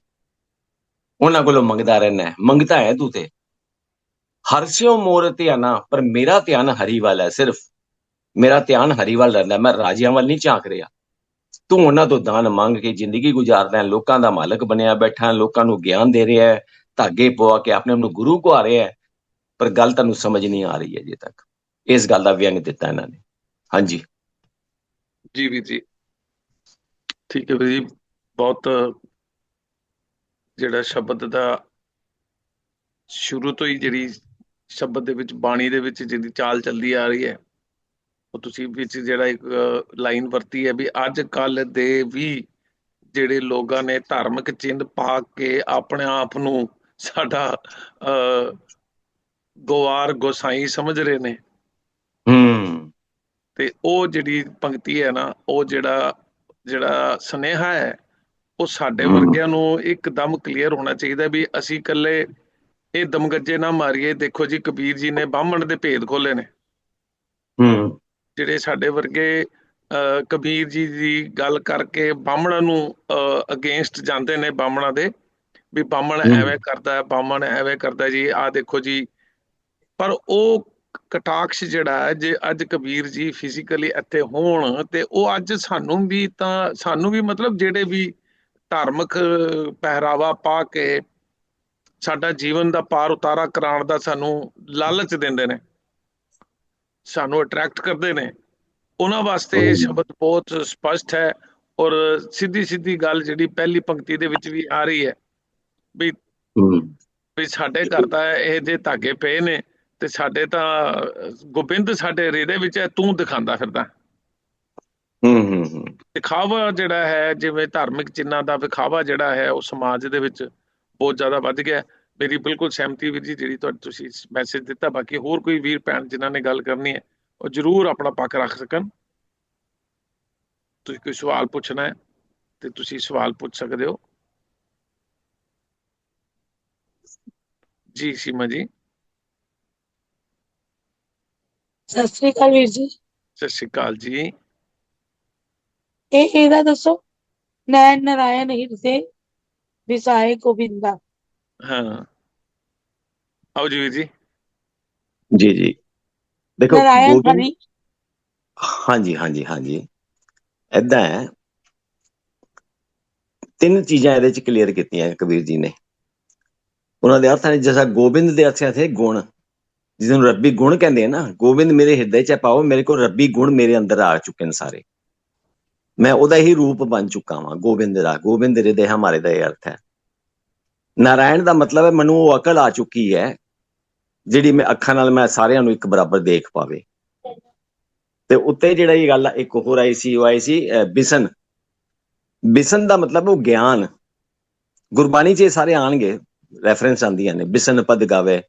ਉਹਨਾਂ ਕੋਲੋਂ ਮੰਗਦਾ ਰਹਿਣਾ ਹੈ। ਮੰਗਤਾ ਹੈ ਤੂੰ ਤੇ। ਹਰਸਿਓ ਮੋਰ ਧਿਆਨਾ ਪਰ ਮੇਰਾ ਧਿਆਨ ਹਰੀ ਵੱਲ ਹੈ ਸਿਰਫ। ਮੇਰਾ ਧਿਆਨ ਹਰੀ ਵੱਲ ਰਹਿੰਦਾ ਮੈਂ ਰਾਜਿਆਂ ਵੱਲ ਨਹੀਂ ਝਾਕ ਰਿਹਾ। ਤੂੰ ਉਹਨਾਂ ਤੋਂ ਦਾਨ ਮੰਗ ਕੇ ਜ਼ਿੰਦਗੀ ਗੁਜ਼ਾਰਦਾ ਹੈ। ਲੋਕਾਂ ਦਾ ਮਾਲਕ ਬਣਿਆ ਬੈਠਾ ਲੋਕਾਂ ਨੂੰ ਗਿਆਨ ਦੇ ਰਿਹਾ ਹੈ। ਧਾਗੇ ਪਵਾ ਕੇ ਆਪਣੇ ਆਪ ਨੂੰ ਗੁਰੂ ਕੋ ਆ ਰਿਹਾ ਹੈ। ਪਰ ਗੱਲ ਤੁਹਾਨੂੰ ਸਮਝ ਨਹੀਂ ਆ ਰਹੀ ਹੈ ਅਜੇ ਤੱਕ। ਇਸ ਗੱਲ ਦਾ ਵਿਅੰਗ ਦਿੱਤਾ ਇਹਨਾਂ ਨੇ। ਹਾਂਜੀ। ਜੀ ਵੀਰ ਜੀ। ਠੀਕ ਹੈ ਵੀਰ ਜੀ। ਬਹੁਤ ਜਿਹੜਾ ਸ਼ਬਦ ਦਾ ਸ਼ੁਰੂ ਤੋਂ ਹੀ ਜਿਹੜੀ ਸ਼ਬਦ ਦੇ ਵਿੱਚ ਬਾਣੀ ਦੇ ਵਿੱਚ ਜਿਹੜੀ ਚਾਲ ਚੱਲਦੀ ਆ ਰਹੀ ਹੈ ਉਹ ਤੁਸੀਂ ਵਿੱਚ ਜਿਹੜਾ ਇੱਕ ਲਾਈਨ ਵਰਤੀ ਹੈ ਵੀ ਅੱਜ ਕੱਲ ਦੇ ਵੀ ਜਿਹੜੇ ਲੋਕਾਂ ਨੇ ਧਾਰਮਿਕ ਚਿੰਨ੍ਹ ਪਾ ਕੇ ਆਪਣੇ ਆਪ ਨੂੰ ਸਾਡਾ ਗੋਵਾਰ ਗੋਸਾਈ ਸਮਝ ਰਹੇ ਨੇ। ਹੂੰ। ਤੇ ਉਹ ਜਿਹੜੀ ਪੰਕਤੀ ਹੈ ਨਾ ਉਹ ਜਿਹੜਾ ਜਿਹੜਾ ਸੁਨੇਹਾ ਹੈ ਉਹ ਸਾਡੇ। ਵਰਗਿਆਂ ਨੂੰ ਇੱਕਦਮ ਕਲੀਅਰ ਹੋਣਾ ਚਾਹੀਦਾ ਵੀ ਅਸੀਂ ਇਕੱਲੇ ਇਹ ਦਮਗੱਜੇ ਨਾ ਮਾਰੀਏ। ਦੇਖੋ ਜੀ ਕਬੀਰ ਜੀ ਨੇ ਬਾਹਮਣ ਦੇ ਭੇਦ ਖੋਲੇ ਨੇ। ਹੂੰ ਜਿਹੜੇ ਸਾਡੇ ਵਰਗੇ ਕਬੀਰ ਜੀ ਦੀ ਗੱਲ ਕਰਕੇ ਬਾਹਮਣਾਂ ਨੂੰ ਅਗੇਂਸਟ ਜਾਂਦੇ ਨੇ ਬਾਹਮਣਾਂ ਦੇ ਵੀ ਬਾਹਮਣ ਹਮ। ਐਵੇਂ ਕਰਦਾ ਹੈ ਬਾਹਮਣ ਐਵੇਂ ਕਰਦਾ ਜੀ। ਆਹ ਦੇਖੋ ਜੀ। ਪਰ ਉਹ ਕਟਾਕਸ਼ ਜਿਹੜਾ ਹੈ ਜੇ ਅੱਜ ਕਬੀਰ ਜੀ ਫਿਜ਼ੀਕਲੀ ਇੱਥੇ ਹੋਣ ਤੇ ਉਹ ਅੱਜ ਸਾਨੂੰ ਵੀ ਤਾਂ ਸਾਨੂੰ ਵੀ ਮਤਲਬ ਜਿਹੜੇ ਵੀ ਧਾਰਮਿਕ ਪਹਿਰਾਵਾ ਪਾ ਕੇ ਸਾਡਾ ਜੀਵਨ ਦਾ ਪਾਰ ਉਤਾਰਾ ਕਰਾਉਣ ਦਾ ਸਾਨੂੰ ਲਾਲਚ ਦਿੰਦੇ ਨੇ। ਸਾਨੂੰ ਅਟਰੈਕਟ ਕਰਦੇ ਨੇ। ਉਹਨਾਂ ਵਾਸਤੇ ਇਹ। ਸ਼ਬਦ ਬਹੁਤ ਸਪਸ਼ਟ ਹੈ ਔਰ ਸਿੱਧੀ ਸਿੱਧੀ ਗੱਲ ਜਿਹੜੀ ਪਹਿਲੀ ਪੰਕਤੀ ਦੇ ਵਿੱਚ ਵੀ ਆ ਰਹੀ ਹੈ ਵੀ ਵੀ ਸਾਡੇ ਘਰ ਤਾਂ ਇਹ ਜੇ ਧਾਗੇ ਪਏ ਨੇ ਤੇ ਸਾਡੇ ਤਾਂ ਗੋਬਿੰਦ ਸਾਡੇ ਰੇ ਵਿੱਚ ਹੈ ਤੂੰ ਦਿਖਾਉਂਦਾ ਫਿਰਦਾ। ਹੂੰ ਹੂੰ। ਦਿਖਾਵਾ ਜਿਹੜਾ ਹੈ ਜਿਵੇਂ ਧਾਰਮਿਕ ਚਿੰਨ੍ਹਾਂ ਦਾ ਵਿਖਾਵਾ ਜਿਹੜਾ ਹੈ ਉਹ ਸਮਾਜ ਦੇ ਵਿੱਚ ਬਹੁਤ ਜ਼ਿਆਦਾ ਵੱਧ ਗਿਆ। ਮੇਰੀ ਬਿਲਕੁਲ ਸਹਿਮਤੀ ਵੀਰ ਜੀ ਜਿਹੜੀ ਤੁਹਾਡੀ ਤੁਸੀਂ ਮੈਸੇਜ ਦਿੱਤਾ। ਬਾਕੀ ਹੋਰ ਕੋਈ ਵੀਰ ਭੈਣ ਜਿਨ੍ਹਾਂ ਨੇ ਗੱਲ ਕਰਨੀ ਹੈ ਉਹ ਜਰੂਰ ਆਪਣਾ ਪੱਖ ਰੱਖ ਸਕਣ। ਤੁਸੀਂ ਕੋਈ ਸਵਾਲ ਪੁੱਛਣਾ ਹੈ ਤੇ ਤੁਸੀਂ ਸਵਾਲ ਪੁੱਛ ਸਕਦੇ ਹੋ। ਜੀ ਸੀਮਾ ਜੀ। ਸਤਿ ਸ੍ਰੀ ਅਕਾਲ ਵੀਰ ਜੀ। ਸਤਿ ਸ਼੍ਰੀ ਅਕਾਲ ਜੀ। ਇਹ ਇਹਦਾ ਦੱਸੋ। ਨੈਣ ਨਰਾਇਣ ਹਿਰਦੇ ਵਿਸਾਏ ਗੋਬਿੰਦਾ। ਹਾਂ। ਆਓ ਜੀ ਵੀਰ ਜੀ। ਜੀ ਜੀ। ਦੇਖੋ ਨਰਾਇਣ ਗੋਬਿੰਦ ਹਰੀ ਹਾਂਜੀ ਹਾਂਜੀ ਹਾਂਜੀ। ਏਦਾਂ ਹੈ। ਤਿੰਨ ਚੀਜ਼ਾਂ ਇਹਦੇ ਚ ਕਲੀਅਰ ਕੀਤੀਆਂ ਕਬੀਰ ਜੀ ਨੇ। ਉਹਨਾਂ ਦੇ ਅਰਥ ਨੇ ਜਿਵੇਂ ਗੋਬਿੰਦ ਦੇ ਅਰਥ ਹੈ ਗੁਣ ਜਿਸ ਨੂੰ ਰੱਬੀ ਗੁਣ ਕਹਿੰਦੇ ਆ ਨਾ ਗੋਬਿੰਦ ਮੇਰੇ ਹਿਰਦੇ ਚ ਪਾਓ ਮੇਰੇ ਕੋਲ ਰੱਬੀ ਗੁਣ ਮੇਰੇ ਅੰਦਰ ਆ ਚੁੱਕੇ ਨੇ ਸਾਰੇ। ਮੈਂ ਉਹਦਾ ਹੀ ਰੂਪ ਬਣ ਚੁੱਕਾ ਹਾਂ ਗੋਬਿੰਦ ਦਾ। ਗੋਬਿੰਦ ਹਿਰਦੇ ਹਮਾਰੇ ਦਾ ਇਹ ਅਰਥ ਹੈ। ਨਾਰਾਇਣ ਦਾ ਮਤਲਬ ਹੈ, ਮੈਨੂੰ ਉਹ ਅਕਲ ਆ ਚੁੱਕੀ ਹੈ, ਜਿਹੜੀ ਮੈਂ ਅੱਖਾਂ ਨਾਲ ਮੈਂ ਸਾਰਿਆਂ ਨੂੰ ਇੱਕ ਬਰਾਬਰ ਦੇਖ ਪਾਵੇ। ਤੇ ਉੱਤੇ ਜਿਹੜਾ ਇਹ ਗੱਲ ਇੱਕ ਹੋਰ ਆਈ ਸੀ, ਉਹ ਆਈ ਸੀ ਬਿਸਨ। ਬਿਸਨ ਦਾ ਮਤਲਬ ਉਹ ਗਿਆਨ। ਗੁਰਬਾਣੀ 'ਚ ਇਹ ਸਾਰੇ ਆਣਗੇ ਰੈਫਰੈਂਸ ਆਂਦੀਆਂ ਨੇ, ਬਿਸਨ ਪਦ ਗਾਵੇ।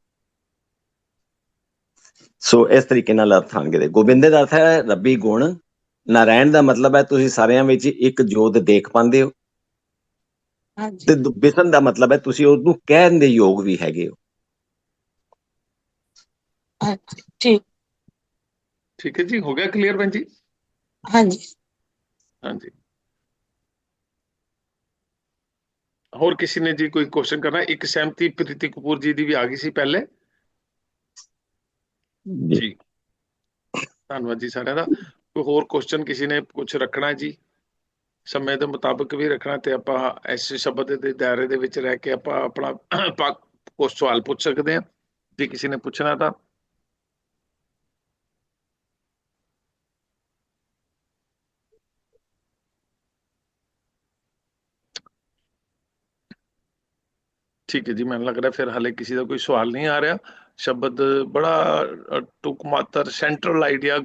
ਸੋ ਇਸ ਤਰੀਕੇ ਨਾਲ ਅਰਥ ਆਣਗੇ ਦੇ। ਗੋਬਿੰਦ ਦਾ ਅਰਥ ਹੈ, ਰੱਬੀ ਗੁਣ ਨਾਰਾਇਣ ਦਾ ਮਤਲਬ ਹੈ ਤੁਸੀਂ ਸਾਰਿਆਂ ਵਿੱਚ ਇੱਕ ਜੋਤ ਦੇਖ ਪਾਉਂਦੇ ਹੋ। ਹਾਂਜੀ। ਤੇ ਬਿਸਨ ਦਾ ਮਤਲਬ ਹੈ ਤੁਸੀਂ ਉਹਨੂੰ ਕਹਿਣ ਦੇ ਯੋਗ ਵੀ ਹੈਗੇ ਹੋ। ਹਾਂਜੀ ਠੀਕ। ਠੀਕ ਹੈ ਜੀ ਹੋ ਗਿਆ ਕਲੀਅਰ ਜੀ? ਹਾਂਜੀ। ਹਾਂਜੀ। ਹੋਰ ਕਿਸੇ ਨੇ ਜੀ ਕੋਈ ਕੁਐਸਚਨ ਕਰਨਾ? ਇੱਕ ਸਹਿਮਤੀ ਪ੍ਰੀਤੀ ਕਪੂਰ ਜੀ ਦੀ ਵੀ ਆ ਗਈ ਸੀ ਪਹਿਲੇ। ਜੀ। ਧੰਨਵਾਦ ਜੀ ਸਾਰਿਆਂ ਦਾ। ਕੋਈ ਹੋਰ ਕੁਐਸਚਨ ਕਿਸੇ ਨੇ ਕੁਝ ਰੱਖਣਾ ਜੀ? ਸਮੇਂ ਦੇ ਮੁਤਾਬਕ ਵੀ ਰੱਖਣਾ ਤੇ ਆਪਾਂ ਐਸੇ ਸ਼ਬਦ ਦੇ ਦਾਇਰੇ ਦੇ ਵਿੱਚ ਰਹਿ ਕੇ ਆਪਾਂ ਆਪਣਾ ਕੋਈ ਸਵਾਲ ਪੁੱਛ ਸਕਦੇ ਆ ਜੇ ਕਿਸੇ ਨੇ ਪੁੱਛਣਾ ਤਾਂ। ਠੀਕ ਹੈ ਜੀ, ਮੈਨੂੰ ਲੱਗ ਰਿਹਾ ਫਿਰ ਹਾਲੇ ਕਿਸੇ ਦਾ ਕੋਈ ਸਵਾਲ ਨਹੀਂ ਆ ਰਿਹਾ। ਸ਼ਬਦ ਬੜਾ ਟੁਕ ਮਾਤਰ ਸੈਂਟਰਲ ਆਈਡੀਆ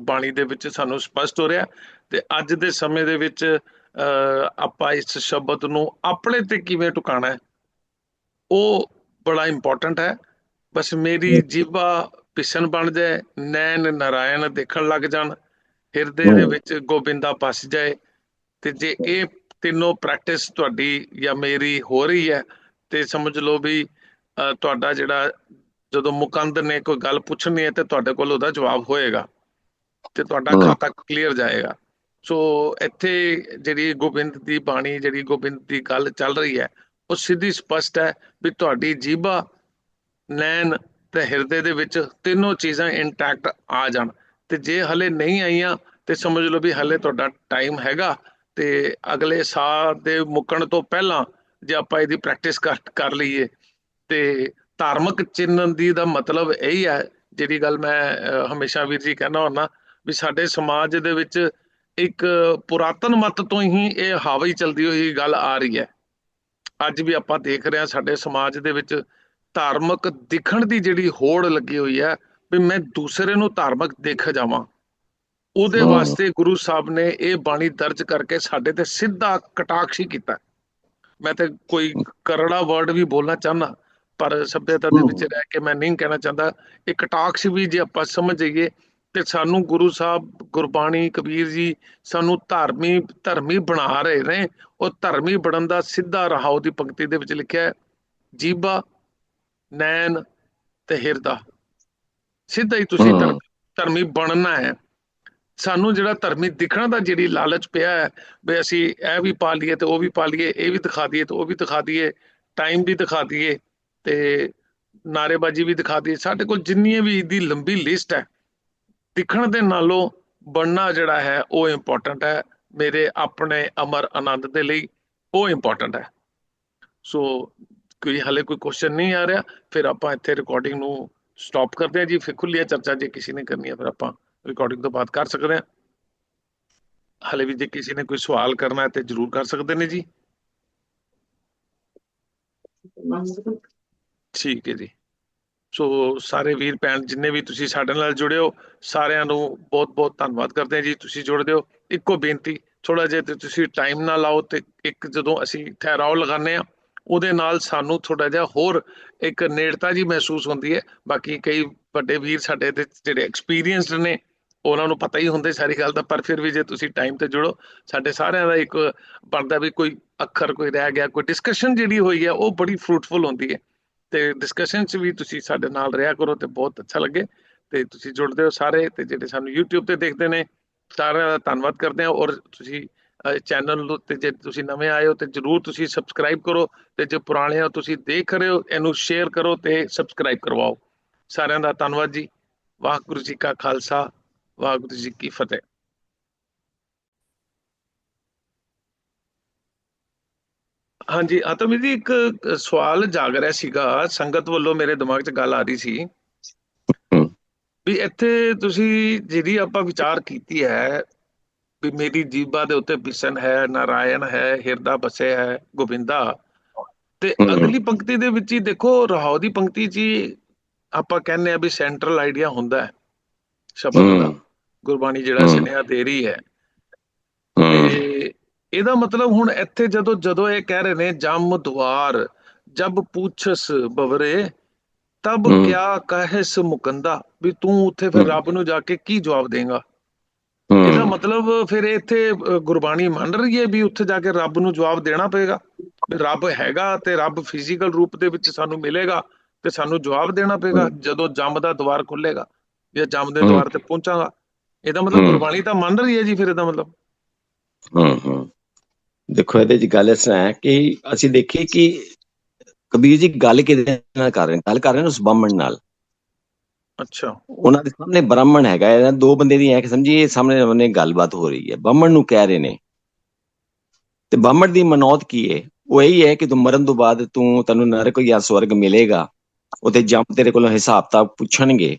ਬਾਣੀ ਦੇ ਵਿੱਚ ਸਾਨੂੰ ਸਪਸ਼ਟ ਹੋ ਰਿਹਾ ਤੇ ਅੱਜ ਦੇ ਸਮੇਂ ਦੇ ਵਿੱਚ ਆਪਾਂ ਇਸ ਸ਼ਬਦ ਨੂੰ ਆਪਣੇ ਤੇ ਕਿਵੇਂ ਟੁਕਾਣਾ ਹੈ ਉਹ ਬੜਾ ਇੰਪੋਰਟੈਂਟ ਹੈ ਬਸ ਮੇਰੀ ਜੀਵਾ ਪਿਸਨ ਬਣ ਜਾਏ ਨੈਣ ਨਾਰਾਇਣ ਦੇਖਣ ਲੱਗ ਜਾਣ ਹਿਰਦੇ ਦੇ। ਵਿੱਚ ਗੋਬਿੰਦਾ ਪਸ ਜਾਏ ਤੇ ਜੇ ਇਹ ਤਿੰਨੋਂ ਪ੍ਰੈਕਟਿਸ ਤੁਹਾਡੀ ਜਾਂ ਮੇਰੀ ਹੋ ਰਹੀ ਹੈ ਤੇ ਸਮਝ ਲਓ ਵੀ ਤੁਹਾਡਾ ਜਿਹੜਾ ਜਦੋਂ ਮੁਕੰਦ ਨੇ ਕੋਈ ਗੱਲ ਪੁੱਛਣੀ ਹੈ ਤੇ ਤੁਹਾਡੇ ਕੋਲ ਉਹਦਾ ਜਵਾਬ ਹੋਏਗਾ ਤੇ ਤੁਹਾਡਾ। ਖਾਤਾ ਕਲੀਅਰ ਜਾਏਗਾ ਸੋ ਇੱਥੇ ਜਿਹੜੀ ਗੋਬਿੰਦ ਦੀ ਬਾਣੀ ਜਿਹੜੀ ਗੋਬਿੰਦ ਦੀ ਗੱਲ ਚੱਲ ਰਹੀ ਹੈ ਉਹ ਸਿੱਧੀ ਸਪਸ਼ਟ ਹੈ ਵੀ ਤੁਹਾਡੀ ਜੀਭਾ ਨੈਣ ਤੇ ਹਿਰਦੇ ਦੇ ਵਿੱਚ ਤਿੰਨੋਂ ਚੀਜ਼ਾਂ ਇੰਟੈਕਟ ਆ ਜਾਣ ਤੇ ਜੇ ਹਲੇ ਨਹੀਂ ਆਈਆਂ ਤੇ ਸਮਝ ਲਓ ਵੀ ਹਲੇ ਤੁਹਾਡਾ ਟਾਈਮ ਹੈਗਾ ਤੇ ਅਗਲੇ ਸਾਲ ਦੇ ਮੁੱਕਣ ਤੋਂ ਪਹਿਲਾਂ ਜੇ ਆਪਾਂ ਇਹਦੀ ਪ੍ਰੈਕਟਿਸ ਕਰ ਲਈਏ ਤੇ ਧਾਰਮਿਕ ਚਿੰਨ੍ਹ ਦੀ ਦਾ ਮਤਲਬ ਇਹੀ ਹੈ ਜਿਹੜੀ ਗੱਲ ਮੈਂ ਹਮੇਸ਼ਾ ਵੀਰ ਜੀ ਕਹਿੰਦਾ ਹੁੰਦਾ ਵੀ ਸਾਡੇ ਸਮਾਜ ਦੇ ਵਿੱਚ ਇੱਕ ਪੁਰਾਤਨ ਮਤ ਤੋਂ ਹੀ ਇਹ ਹਾਵੀ ਚਲਦੀ ਹੋਈ ਗੱਲ ਆ ਰਹੀ ਹੈ। ਅੱਜ ਵੀ ਆਪਾਂ ਦੇਖ ਰਹੇ ਹਾਂ ਸਾਡੇ ਸਮਾਜ ਦੇ ਵਿੱਚ ਧਾਰਮਿਕ ਦਿਖਣ ਦੀ ਜਿਹੜੀ ਹੋੜ ਲੱਗੀ ਹੋਈ ਹੈ ਵੀ ਮੈਂ ਦੂਸਰੇ ਨੂੰ ਧਾਰਮਿਕ ਦੇਖ ਜਾਵਾਂ। ਉਹਦੇ। ਵਾਸਤੇ ਗੁਰੂ ਸਾਹਿਬ ਨੇ ਇਹ ਬਾਣੀ ਦਰਜ ਕਰਕੇ ਸਾਡੇ ਤੇ ਸਿੱਧਾ ਕਟਾਕਸ਼ ਹੀ ਕੀਤਾ। ਮੈਂ ਤੇ ਕੋਈ ਕਰੜਾ ਵਰਡ ਵੀ ਬੋਲਣਾ ਚਾਹੁੰਦਾ ਪਰ ਸਭਿਅਤਾ ਦੇ ਵਿੱਚ ਰਹਿ ਕੇ ਮੈਂ ਨਹੀਂ ਕਹਿਣਾ ਚਾਹੁੰਦਾ। ਇਹ ਕਟਾਕਸ਼ ਵੀ ਜੇ ਆਪਾਂ ਸਮਝ ਜਾਈਏ ਤੇ ਸਾਨੂੰ ਗੁਰੂ ਸਾਹਿਬ ਗੁਰਬਾਣੀ ਕਬੀਰ ਜੀ ਸਾਨੂੰ ਧਾਰਮੀ ਧਰਮੀ ਬਣਾ ਰਹੇ ਨੇ। ਉਹ ਧਰਮੀ ਬਣਨ ਦਾ ਸਿੱਧਾ ਰਹਾਉ ਦੀ ਪੰਕਤੀ ਦੇ ਵਿੱਚ ਲਿਖਿਆ ਹੈ ਜੀਬਾ ਨੈਣ ਤੇ ਹਿਰਦਾ। ਸਿੱਧਾ ਹੀ ਤੁਸੀਂ ਧਰਮੀ ਬਣਨਾ ਹੈ। ਸਾਨੂੰ ਜਿਹੜਾ ਧਰਮੀ ਦਿਖਣ ਦਾ ਜਿਹੜੀ ਲਾਲਚ ਪਿਆ ਹੈ ਵੀ ਅਸੀਂ ਇਹ ਵੀ ਪਾ ਲਈਏ ਤੇ ਉਹ ਵੀ ਪਾ ਲਈਏ ਇਹ ਵੀ ਦਿਖਾ ਦਈਏ ਤੇ ਉਹ ਵੀ ਦਿਖਾ ਦਈਏ ਟਾਈਮ ਵੀ ਦਿਖਾ ਦਈਏ ਤੇ ਨਾਰੇਬਾਜ਼ੀ ਵੀ ਦਿਖਾ ਦਈਏ। ਸਾਡੇ ਕੋਲ ਜਿੰਨੀ ਵੀ ਦੀ ਲੰਬੀ ਲਿਸਟ ਹੈ, ਦਿਖਣ ਦੇ ਨਾਲੋਂ ਬਣਨਾ ਜਿਹੜਾ ਹੈ, ਉਹ ਇੰਪੋਰਟੈਂਟ ਹੈ। ਮੇਰੇ ਆਪਣੇ ਅਮਰ ਆਨੰਦ ਦੇ ਲਈ ਉਹ ਇੰਪੋਰਟੈਂਟ ਹੈ। ਸੋ ਕੋਈ ਹਲੇ ਕੋਈ ਕੁਐਸਚਨ ਨਹੀਂ ਆ ਰਿਹਾ। ਫਿਰ ਆਪਾਂ ਇੱਥੇ ਰਿਕਾਰਡਿੰਗ ਨੂੰ ਸਟਾਪ ਕਰਦੇ ਹਾਂ ਜੀ। ਫਿਰ ਖੁੱਲੀ ਚਰਚਾ ਜੇ ਕਿਸੇ ਨੇ ਕਰਨੀ ਹੈ ਫਿਰ ਆਪਾਂ ਰਿਕਾਰਡਿੰਗ ਤੋਂ ਬਾਅਦ ਕਰ ਸਕਦੇ ਹਾਂ। ਹਲੇ ਵੀ ਜੇ ਕਿਸੇ ਨੇ ਕੋਈ ਸਵਾਲ ਕਰਨਾ ਹੈ ਤੇ ਜਰੂਰ ਕਰ ਸਕਦੇ ਨੇ ਜੀ। ਠੀਕ ਹੈ ਜੀ। ਸੋ ਸਾਰੇ ਵੀਰ ਭੈਣ, ਜਿੰਨੇ ਵੀ ਤੁਸੀਂ ਸਾਡੇ ਨਾਲ ਜੁੜਿਓ ਸਾਰਿਆਂ ਨੂੰ ਬਹੁਤ-ਬਹੁਤ ਧੰਨਵਾਦ ਕਰਦੇ ਹਾਂ ਜੀ। ਤੁਸੀਂ ਜੁੜਦੇ ਹੋ, ਇੱਕੋ ਬੇਨਤੀ ਥੋੜਾ ਜਿਹਾ ਤੇ ਤੁਸੀਂ ਟਾਈਮ ਨਾ ਲਾਓ ਤੇ ਇੱਕ ਜਦੋਂ ਅਸੀਂ ਠਹਿਰਾਓ ਲਗਾਉਂਦੇ ਆ ਉਹਦੇ ਨਾਲ ਸਾਨੂੰ ਥੋੜਾ ਜਿਹਾ ਹੋਰ ਇੱਕ ਨੇੜਤਾ ਜੀ ਮਹਿਸੂਸ ਹੁੰਦੀ ਹੈ। ਬਾਕੀ ਕਈ ਵੱਡੇ ਵੀਰ ਸਾਡੇ ਦੇ ਜਿਹੜੇ ਐਕਸਪੀਰੀਅੰਸਡ ਨੇ, ਉਹਨਾਂ ਨੂੰ ਪਤਾ ਹੀ ਹੁੰਦਾ ਸਾਰੀ ਗੱਲ ਦਾ, ਪਰ ਫਿਰ ਵੀ ਜੇ ਤੁਸੀਂ ਟਾਈਮ ਤੇ ਜੁੜੋ, ਸਾਡੇ ਸਾਰਿਆਂ ਦਾ ਇੱਕ ਬਣਦਾ ਵੀ ਕੋਈ ਅੱਖਰ, ਕੋਈ ਰਹਿ ਗਿਆ, ਕੋਈ ਡਿਸਕਸ਼ਨ ਜਿਹੜੀ ਹੋਈ ਹੈ, ਉਹ ਬੜੀ ਫਰੂਟਫੁਲ ਹੁੰਦੀ ਹੈ। ਤੇ ਡਿਸਕਸ਼ਨ 'ਚ ਵੀ ਤੁਸੀਂ ਸਾਡੇ ਨਾਲ ਰਿਹਾ ਕਰੋ ਤੇ ਬਹੁਤ ਅੱਛਾ ਲੱਗੇ। ਤੇ ਤੁਸੀਂ ਜੁੜਦੇ ਹੋ ਸਾਰੇ ਤੇ ਜਿਹੜੇ ਸਾਨੂੰ YouTube ਤੇ ਦੇਖਦੇ ਨੇ, ਸਾਰਿਆਂ ਦਾ ਧੰਨਵਾਦ ਕਰਦੇ ਹਾਂ। ਔਰ ਤੁਸੀਂ ਚੈਨਲ ਨੂੰ ਤੇ ਜੇ ਤੁਸੀਂ ਨਵੇਂ ਆਏ ਹੋ ਤੇ ਜਰੂਰ ਤੁਸੀਂ ਸਬਸਕ੍ਰਾਈਬ ਕਰੋ ਤੇ ਜੇ ਪੁਰਾਣੇ ਹੋ ਤੁਸੀਂ ਦੇਖ ਰਹੇ ਹੋ, ਇਹਨੂੰ ਸ਼ੇਅਰ ਕਰੋ ਤੇ ਸਬਸਕ੍ਰਾਈਬ ਕਰਵਾਓ। ਸਾਰਿਆਂ ਦਾ ਧੰਨਵਾਦ ਜੀ। ਵਾਹਿਗੁਰੂ ਜੀ ਕਾ ਖਾਲਸਾ, ਵਾਹਿਗੁਰੂ ਜੀ ਕੀ ਫਤਿਹ। ਹਾਂਜੀ ਆਤਮ ਜੀ ਇੱਕ ਸਵਾਲ ਜਾਗ ਰਿਹਾ ਸੀਗਾ ਸੰਗਤ ਵੱਲੋਂ ਮੇਰੇ ਦਿਮਾਗ 'ਚ ਗੱਲ ਆ ਰਹੀ ਸੀ। ਵੀ ਇੱਥੇ ਤੁਸੀਂ ਜਿਹੜੀ ਆਪਾਂ ਵਿਚਾਰ ਕੀਤੀ ਹੈ ਵੀ ਮੇਰੀ ਜੀਬਾ ਦੇ ਉੱਤੇ ਬਿਸ਼ਨ ਹੈ ਨਾਰਾਇਣ ਹੈ ਹਿਰਦਾ ਬਸਿਆ ਹੈ ਗੋਬਿੰਦਾ ਤੇ। ਅਗਲੀ ਪੰਕਤੀ ਦੇ ਵਿੱਚ ਹੀ ਦੇਖੋ ਰਹਾਉ ਦੀ ਪੰਕਤੀ 'ਚ ਆਪਾਂ ਕਹਿੰਦੇ ਆ ਵੀ ਸੈਂਟਰਲ ਆਈਡੀਆ ਹੁੰਦਾ ਹੈ ਸ਼ਬਦ ਦਾ। ਗੁਰਬਾਣੀ ਜਿਹੜਾ। ਸੁਨੇਹਾ ਦੇ ਰਹੀ ਹੈ ਤੇ ਇਹਦਾ ਮਤਲਬ ਹੁਣ ਇੱਥੇ ਜਦੋਂ ਜਦੋਂ ਇਹ ਕਹਿ ਰਹੇ ਨੇ ਜਮ ਦੁਆਰ ਜਬ ਪੁੱਛਸ ਬਵਰੇ ਤਬ। ਕਿਆ ਕਹਿਸ ਮੁਕੰਦਾ? ਵੀ ਤੂੰ ਉੱਥੇ ਫਿਰ। ਰੱਬ ਨੂੰ ਜਾ ਕੇ ਕੀ ਜਵਾਬ ਦੇਂਗਾ? ਇਹਦਾ ਮਤਲਬ ਫਿਰ ਇੱਥੇ ਗੁਰਬਾਣੀ ਮੰਨ ਰਹੀ ਹੈ ਵੀ ਉੱਥੇ ਜਾ ਕੇ ਰੱਬ ਨੂੰ ਜਵਾਬ ਦੇਣਾ ਪਏਗਾ? ਵੀ ਰੱਬ ਹੈਗਾ ਤੇ ਰੱਬ ਫਿਜ਼ੀਕਲ ਰੂਪ ਦੇ ਵਿੱਚ ਸਾਨੂੰ ਮਿਲੇਗਾ ਤੇ ਸਾਨੂੰ ਜਵਾਬ ਦੇਣਾ ਪਏਗਾ ਜਦੋਂ ਜੰਮ ਦਾ ਦਵਾਰ ਖੁੱਲੇਗਾ? ਜਾਂ ਜੰਮ ਦੇ। ਦਵਾਰ ਤੇ ਪਹੁੰਚਾਂਗਾ? ਇਹਦਾ ਮਤਲਬ। ਗੁਰਬਾਣੀ ਤਾਂ ਮੰਨ ਰਹੀ ਹੈ ਜੀ ਫਿਰ ਇਹਦਾ ਮਤਲਬ। ਹਮ ਹਮ ਦੇਖੋ ਇਹਦੇ ਚ ਗੱਲ ਇਸ ਹੈ ਕਿ ਅਸੀਂ ਦੇਖੀਏ ਕਿ ਕਬੀਰ ਜੀ ਗੱਲ ਕਿਹਦੇ ਨਾਲ ਕਰ ਰਹੇ ਨੇ? ਗੱਲ ਕਰ ਰਹੇ ਨੇ ਉਸ ਬ੍ਰਾਹਮਣ ਨਾਲ। ਅੱਛਾ। ਉਹਨਾਂ ਦੇ ਸਾਹਮਣੇ ਬ੍ਰਾਹਮਣ ਹੈਗਾ ਇਹਨਾਂ ਦੋ ਬੰਦੇ ਦੀ ਐ ਕਿ ਸਮਝੀਏ ਸਾਹਮਣੇ ਉਹਨੇ ਗੱਲਬਾਤ ਹੋ ਰਹੀ ਹੈ। ਬ੍ਰਾਹਮਣ ਨੂੰ ਕਹਿ ਰਹੇ ਨੇ। ਤੇ ਬ੍ਰਾਹਮਣ ਦੀ ਮਨੌਤ ਕੀ ਹੈ ਉਹ ਇਹੀ ਹੈ ਕਿ ਤੂੰ ਮਰਨ ਤੋਂ ਬਾਅਦ ਤੂੰ ਤੈਨੂੰ ਨਰਕ ਜਾਂ ਸਵਰਗ ਮਿਲੇਗਾ। ਉਤੇ ਜੰਮ ਤੇਰੇ ਕੋਲੋਂ ਹਿਸਾਬ ਤਾਂ ਪੁੱਛਣਗੇ।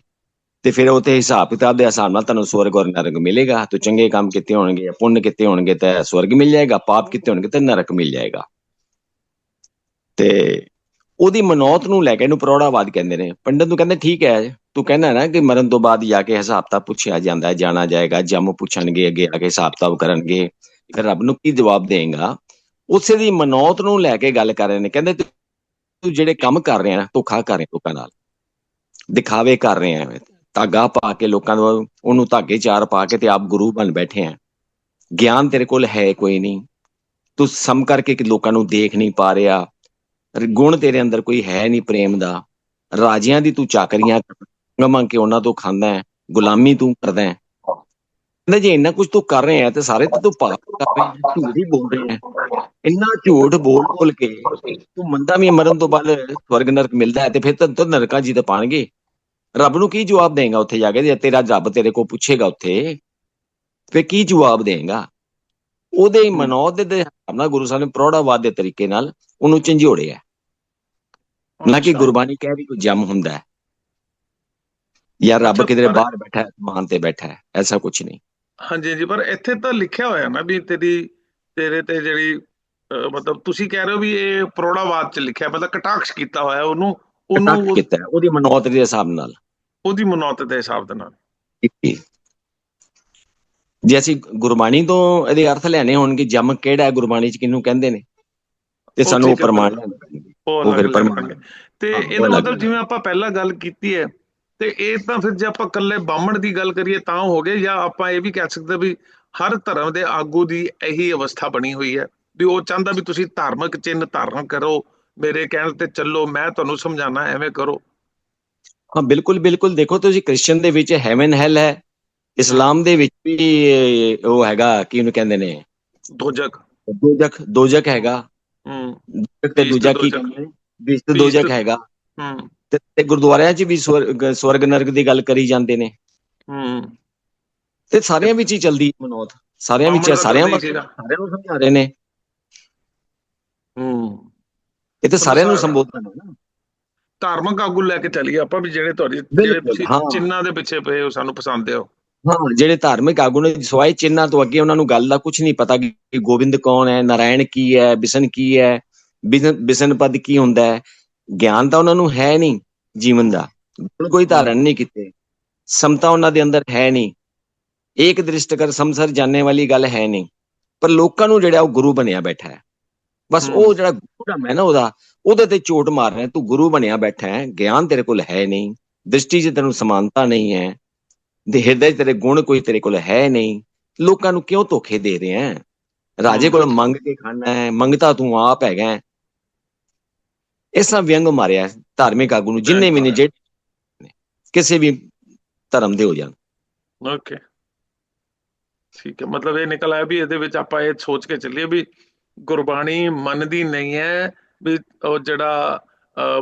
ਤੇ ਫਿਰ ਉਤੇ ਹਿਸਾਬ ਕਿਤਾਬ ਦੇ ਹਿਸਾਬ ਨਾਲ ਤੁਹਾਨੂੰ ਸਵਰਗ ਔਰ ਨਰਕ ਮਿਲੇਗਾ। ਤੂੰ ਚੰਗੇ ਕੰਮ ਕੀਤੇ ਹੋਣਗੇ ਜਾਂ ਪੁੰਨ ਕੀਤੇ ਹੋਣਗੇ ਤਾਂ ਸਵਰਗ ਮਿਲ ਜਾਏਗਾ, ਪਾਪ ਕੀਤੇ ਹੋਣਗੇ ਤਾਂ ਨਰਕ ਮਿਲ ਜਾਏਗਾ। ਤੇ ਉਹਦੀ ਮਨੌਤ ਨੂੰ ਲੈ ਕੇ ਇਹਨੂੰ ਪ੍ਰੌੜਾਵਾਦ ਕਹਿੰਦੇ ਨੇ। ਪੰਡਤ ਨੂੰ ਕਹਿੰਦੇ, ਠੀਕ ਹੈ, ਤੂੰ ਕਹਿੰਦਾ ਨਾ ਕਿ ਮਰਨ ਤੋਂ ਬਾਅਦ ਜਾ ਕੇ ਹਿਸਾਬ ਤਾਂ ਪੁੱਛਿਆ ਜਾਂਦਾ, ਜਾਣਾ ਜਾਏਗਾ, ਜੰਮ ਪੁੱਛਣਗੇ, ਅੱਗੇ ਆ ਕੇ ਹਿਸਾਬ ਤਾਬ ਕਰਨਗੇ। ਫਿਰ ਰੱਬ ਨੂੰ ਕੀ ਜਵਾਬ ਦੇਗਾ ਉਸੇ ਦੀ ਮਨੌਤ ਨੂੰ ਲੈ ਕੇ ਗੱਲ ਕਰ ਰਹੇ ਨੇ। ਕਹਿੰਦੇ, ਤੂੰ ਜਿਹੜੇ ਕੰਮ ਕਰ ਰਿਹਾ ਨਾ, ਧੋਖਾ ਕਰ ਰਿਹਾ ਲੋਕਾਂ ਨਾਲ। ਦਿਖਾਵੇ ਕਰ ਰਹੇ ਆ ਧਾਗਾ ਪਾ ਕੇ ਲੋਕਾਂ ਨੂੰ, ਉਹਨੂੰ ਧਾਗੇ ਚਾਰ ਪਾ ਕੇ ਤੇ ਆਪ ਗੁਰੂ ਬਣ ਬੈਠੇ ਆ। ਗਿਆਨ ਤੇਰੇ ਕੋਲ ਹੈ ਕੋਈ ਨਹੀਂ। ਤੂੰ ਸਮ ਕਰਕੇ ਕਿ ਲੋਕਾਂ ਨੂੰ ਦੇਖ ਨਹੀਂ ਪਾ ਰਿਹਾ। ਗੁਣ ਤੇਰੇ ਅੰਦਰ ਕੋਈ ਹੈ ਨਹੀਂ ਪ੍ਰੇਮ ਦਾ। ਰਾਜਿਆਂ ਦੀ ਤੂੰ ਚਾਕਰੀਆਂ ਮੰਗ ਮੰਗ ਕੇ ਉਹਨਾਂ ਤੋਂ ਖਾਂਦਾ ਹੈ। ਗੁਲਾਮੀ ਤੂੰ ਕਰਦਾ ਹੈ। ਕਹਿੰਦਾ ਜੇ ਇੰਨਾ ਕੁਝ ਤੂੰ ਕਰ ਰਿਹਾ ਹੈ ਤੇ ਸਾਰੇ ਤਾਂ ਤੂੰ ਪਾਪ ਕਰ ਰਿਹਾ ਹੈ। ਝੂਠ ਹੀ ਬੋਲ ਰਿਹਾ ਹੈ। ਇੰਨਾ ਝੂਠ ਬੋਲ ਬੋਲ ਕੇ ਤੂੰ ਮੰਦਾ ਵੀ ਮਰਨ ਤੋਂ ਬਾਅਦ ਸਵਰਗ ਨਰਕ ਮਿਲਦਾ ਹੈ ਤੇ ਫਿਰ ਤਾਂ ਤਾਂ ਨਰਕਾਂ ਜੀ ਤਾਂ ਪਾਣਗੇ। ਰੱਬ ਨੂੰ ਕੀ ਜਵਾਬ ਦੇਗਾ ਉੱਥੇ ਜਾ ਕੇ ਜੇ ਤੇਰਾ ਰੱਬ ਤੇਰੇ ਕੋਲ ਪੁੱਛੇਗਾ ਉੱਥੇ? ਫਿਰ ਕੀ ਜਵਾਬ ਦੇਗਾ? ਉਹਦੇ ਹੀ ਮਨੌਤ ਦੇ- ਹਿਸਾਬ ਨਾਲ ਗੁਰੂ ਸਾਹਿਬ ਨੇ ਪ੍ਰੌੜਾਵਾਦ ਦੇ ਤਰੀਕੇ ਨਾਲ ਉਹਨੂੰ ਝੰਜੋੜਿਆ ਨਾ ਕਿ। ਗੁਰਬਾਣੀ ਕਹਿ ਰਹੀ ਕੋਈ ਜੰਮ ਹੁੰਦਾ ਹੈ। ਜਾਂ ਰੱਬ ਕਿਧਰੇ ਬਾਹਰ ਬੈਠਾ ਹੈ ਮਾਨ ਤੇ ਬੈਠਾ ਹੈ ਐਸਾ ਕੁਝ ਨਹੀਂ। ਹਾਂਜੀ ਜੀ ਪਰ ਇੱਥੇ ਤਾਂ ਲਿਖਿਆ ਹੋਇਆ ਨਾ ਵੀ ਤੇਰੀ ਤੇਰੇ ਤੇ ਜਿਹੜੀ ਮਤਲਬ ਤੁਸੀਂ ਕਹਿ ਰਹੇ ਹੋ ਵੀ ਇਹ ਪ੍ਰੋੜਾਵਾਦ ਚ ਲਿਖਿਆ ਮਤਲਬ ਕਟਾਕਸ਼ ਕੀਤਾ ਹੋਇਆ ਉਹਨੂੰ ਉਹਨੂੰ ਕੀਤਾ ਉਹਦੀ ਮਨੌਤ ਦੇ ਹਿਸਾਬ ਨਾਲ। ਉਹਦੀ ਮਨੌਤ ਦੇ ਹਿਸਾਬ ਦੇ ਨਾਲ। ਜੇ ਅਸੀਂ ਗੁਰਬਾਣੀ ਤੋਂ ਇਹਦੇ ਅਰਥ ਲੈਣੇ ਹੋਣ ਕਿ ਜੰਮ ਕਿਹੜਾ ਹੈ ਗੁਰਬਾਣੀ ਚ ਕਿਹਨੂੰ ਕਹਿੰਦੇ ਨੇ? ਤੇ ਸਾਨੂੰ ਪ੍ਰਮਾਣ ਉਹ ਫਿਰ ਪ੍ਰਮਾਣ। ਤੇ ਇਹਦਾ ਮਤਲਬ। ਜਿਵੇਂ ਆਪਾਂ ਪਹਿਲਾਂ ਗੱਲ ਕੀਤੀ ਹੈ ਤੇ ਇਹ ਤਾਂ ਫਿਰ ਜੇ ਆਪਾਂ ਇਕੱਲੇ ਬਾਹਮਣ ਦੀ ਗੱਲ ਕਰੀਏ ਤਾਂ ਹੋ ਗਏ ਜਾਂ ਆਪਾਂ ਇਹ ਵੀ ਕਹਿ ਸਕਦੇ ਵੀ ਹਰ ਧਰਮ ਦੇ ਆਗੂ ਦੀ ਇਹੀ ਅਵਸਥਾ ਬਣੀ ਹੋਈ ਹੈ। ਵੀ ਉਹ ਚਾਹੁੰਦਾ ਵੀ ਤੁਸੀਂ ਧਾਰਮਿਕ ਚਿੰਨ੍ਹ ਧਾਰਨ ਕਰੋ ਮੇਰੇ ਕਹਿਣ ਤੇ ਚੱਲੋ ਮੈਂ ਤੁਹਾਨੂੰ ਸਮਝਾਣਾ ਐਵੇਂ ਕਰੋ। ਹਾਂ ਬਿਲਕੁਲ ਬਿਲਕੁਲ। ਦੇਖੋ ਤੁਸੀਂ ਕ੍ਰਿਸਚੀਅਨ ਦੇ ਵਿੱਚ ਹੈਵਨ ਹੈਲ ਹੈ। ਇਸਲਾਮ ਦੇ ਵਿੱਚ ਵੀ ਉਹ ਹੈਗਾ ਕੀ ਉਹਨੂੰ ਕਹਿੰਦੇ ਨੇ? ਦੋਜਕ। ਦੋਜਕ ਦੋਜਕ ਹੈਗਾ। ਹੂੰ। ਦੋਜਕ ਤੇ ਦੂਜਾ ਕੀ। ਕਹਿੰਦੇ ਬੀਸਟ ਦੋਜਕ ਹੈਗਾ। ਹੂੰ। ਤੇ ਗੁਰਦੁਆਰਿਆਂ 'ਚ ਵੀ ਸਵਰਗ ਨਰਕ ਦੀ ਗੱਲ ਕਰੀ ਜਾਂਦੇ ਨੇ। ਹੂੰ। ਤੇ ਸਾਰਿਆਂ ਵਿੱਚ ਹੀ ਚਲਦੀ ਮਨੋਤ। ਸਾਰਿਆਂ ਵਿੱਚ ਸਾਰਿਆਂ ਵਾਸਤੇ। ਸਾਰਿਆਂ ਨੂੰ ਸਮਝਾ ਰਹੇ ਨੇ। ਹੂੰ। ਇਹ ਤੇ ਸਾਰਿਆਂ ਨੂੰ ਸੰਬੋਧਨ ਹੈ ਨਾ। ਧਾਰਮਿਕ ਆਗੂ ਲੈ ਕੇ ਚੱਲੀਏ ਆਪਾਂ ਵੀ ਜਿਹੜੇ ਤੁਹਾਡੇ ਜਿਹੜੇ ਤੁਸੀਂ ਹਾਂ। ਚਿੰਨ੍ਹਾਂ ਦੇ ਪਿੱਛੇ ਪਏ ਹੋ ਸਾਨੂੰ ਪਸੰਦ ਹੋ ਹਾਂ ਜਿਹੜੇ ਧਾਰਮਿਕ ਆਗੂ ਨੇ ਸਵਾਏ ਚਿੰਨ੍ਹਾਂ ਤੋਂ ਅੱਗੇ ਉਹਨਾਂ ਨੂੰ ਗੱਲ ਦਾ ਕੁਝ ਨਹੀਂ ਪਤਾ ਕਿ ਗੋਬਿੰਦ ਕੌਣ ਹੈ ਨਾਰਾਇਣ ਕੀ ਹੈ ਬਿਸ਼ਨ ਕੀ ਹੈ ਬਿਸ਼ਨ ਪਦ ਕੀ ਹੁੰਦਾ ਹੈ। ਗਿਆਨ ਤਾਂ ਉਹਨਾਂ ਨੂੰ ਹੈ ਨਹੀਂ ਜੀਵਨ ਦਾ ਕੋਈ ਧਾਰਨ ਨਹੀਂ ਕੀਤੇ। ਸਮਤਾ ਉਹਨਾਂ ਦੇ ਅੰਦਰ ਹੈ ਨਹੀਂ। ਏਕ ਦ੍ਰਿਸ਼ਟ ਕਰ ਸੰਸਰ ਜਾਣਨੇ ਵਾਲੀ ਗੱਲ ਹੈ ਨਹੀਂ। ਪਰ ਲੋਕਾਂ ਨੂੰ ਜਿਹੜਾ ਉਹ ਗੁਰੂ ਬਣਿਆ ਬੈਠਾ ਹੈ। ਬਸ। ਉਹ ਜਿਹੜਾ ਗੁਰੂ ਨਾਮ ਹੈ ਨਾ ਉਹਦਾ ਉਹਦੇ ਤੇ ਚੋਟ ਮਾਰ ਰਿਹਾ ਤੂੰ ਗੁਰੂ ਬਣਿਆ ਬੈਠਾ ਹੈ ਗਿਆਨ ਤੇਰੇ ਕੋਲ ਹੈ ਨਹੀਂ ਦ੍ਰਿਸ਼ਟੀ 'ਚ ਤੈਨੂੰ ਸਮਾਨਤਾ ਨਹੀਂ ਹੈ ਦੇ ਹਿਰਦੇ 'ਚ ਤੇਰੇ ਗੁਣ ਕੋਈ ਤੇਰੇ ਕੋਲ ਹੈ ਨਹੀਂ ਲੋਕਾਂ ਨੂੰ ਕਿਉਂ ਧੋਖੇ ਦੇ ਰਿਹਾ ਹੈ? ਰਾਜੇ ਕੋਲ ਮੰਗ ਕੇ ਖਾਣਾ ਹੈ ਮੰਗਤਾ ਤੂੰ ਆਪ ਹੈਗਾ ਹੈ। ਇਸ ਵਿਅੰਗ ਮਾਰਿਆ ਧਾਰਮਿਕ ਆਗੂ ਨੂੰ ਜਿੰਨੇ ਵੀ ਨੇ ਜਿਹੜੇ ਕਿਸੇ ਵੀ ਧਰਮ ਦੇ ਹੋ ਜਾਣ। ਓਕੇ। ਠੀਕ ਹੈ ਮਤਲਬ ਇਹ ਨਿਕਲ ਆਇਆ ਵੀ ਇਹਦੇ ਵਿੱਚ ਆਪਾਂ ਇਹ ਸੋਚ ਕੇ ਚੱਲੀਏ ਵੀ ਗੁਰਬਾਣੀ ਮੰਨਦੀ ਨਹੀਂ ਹੈ ਵੀ ਉਹ ਜਿਹੜਾ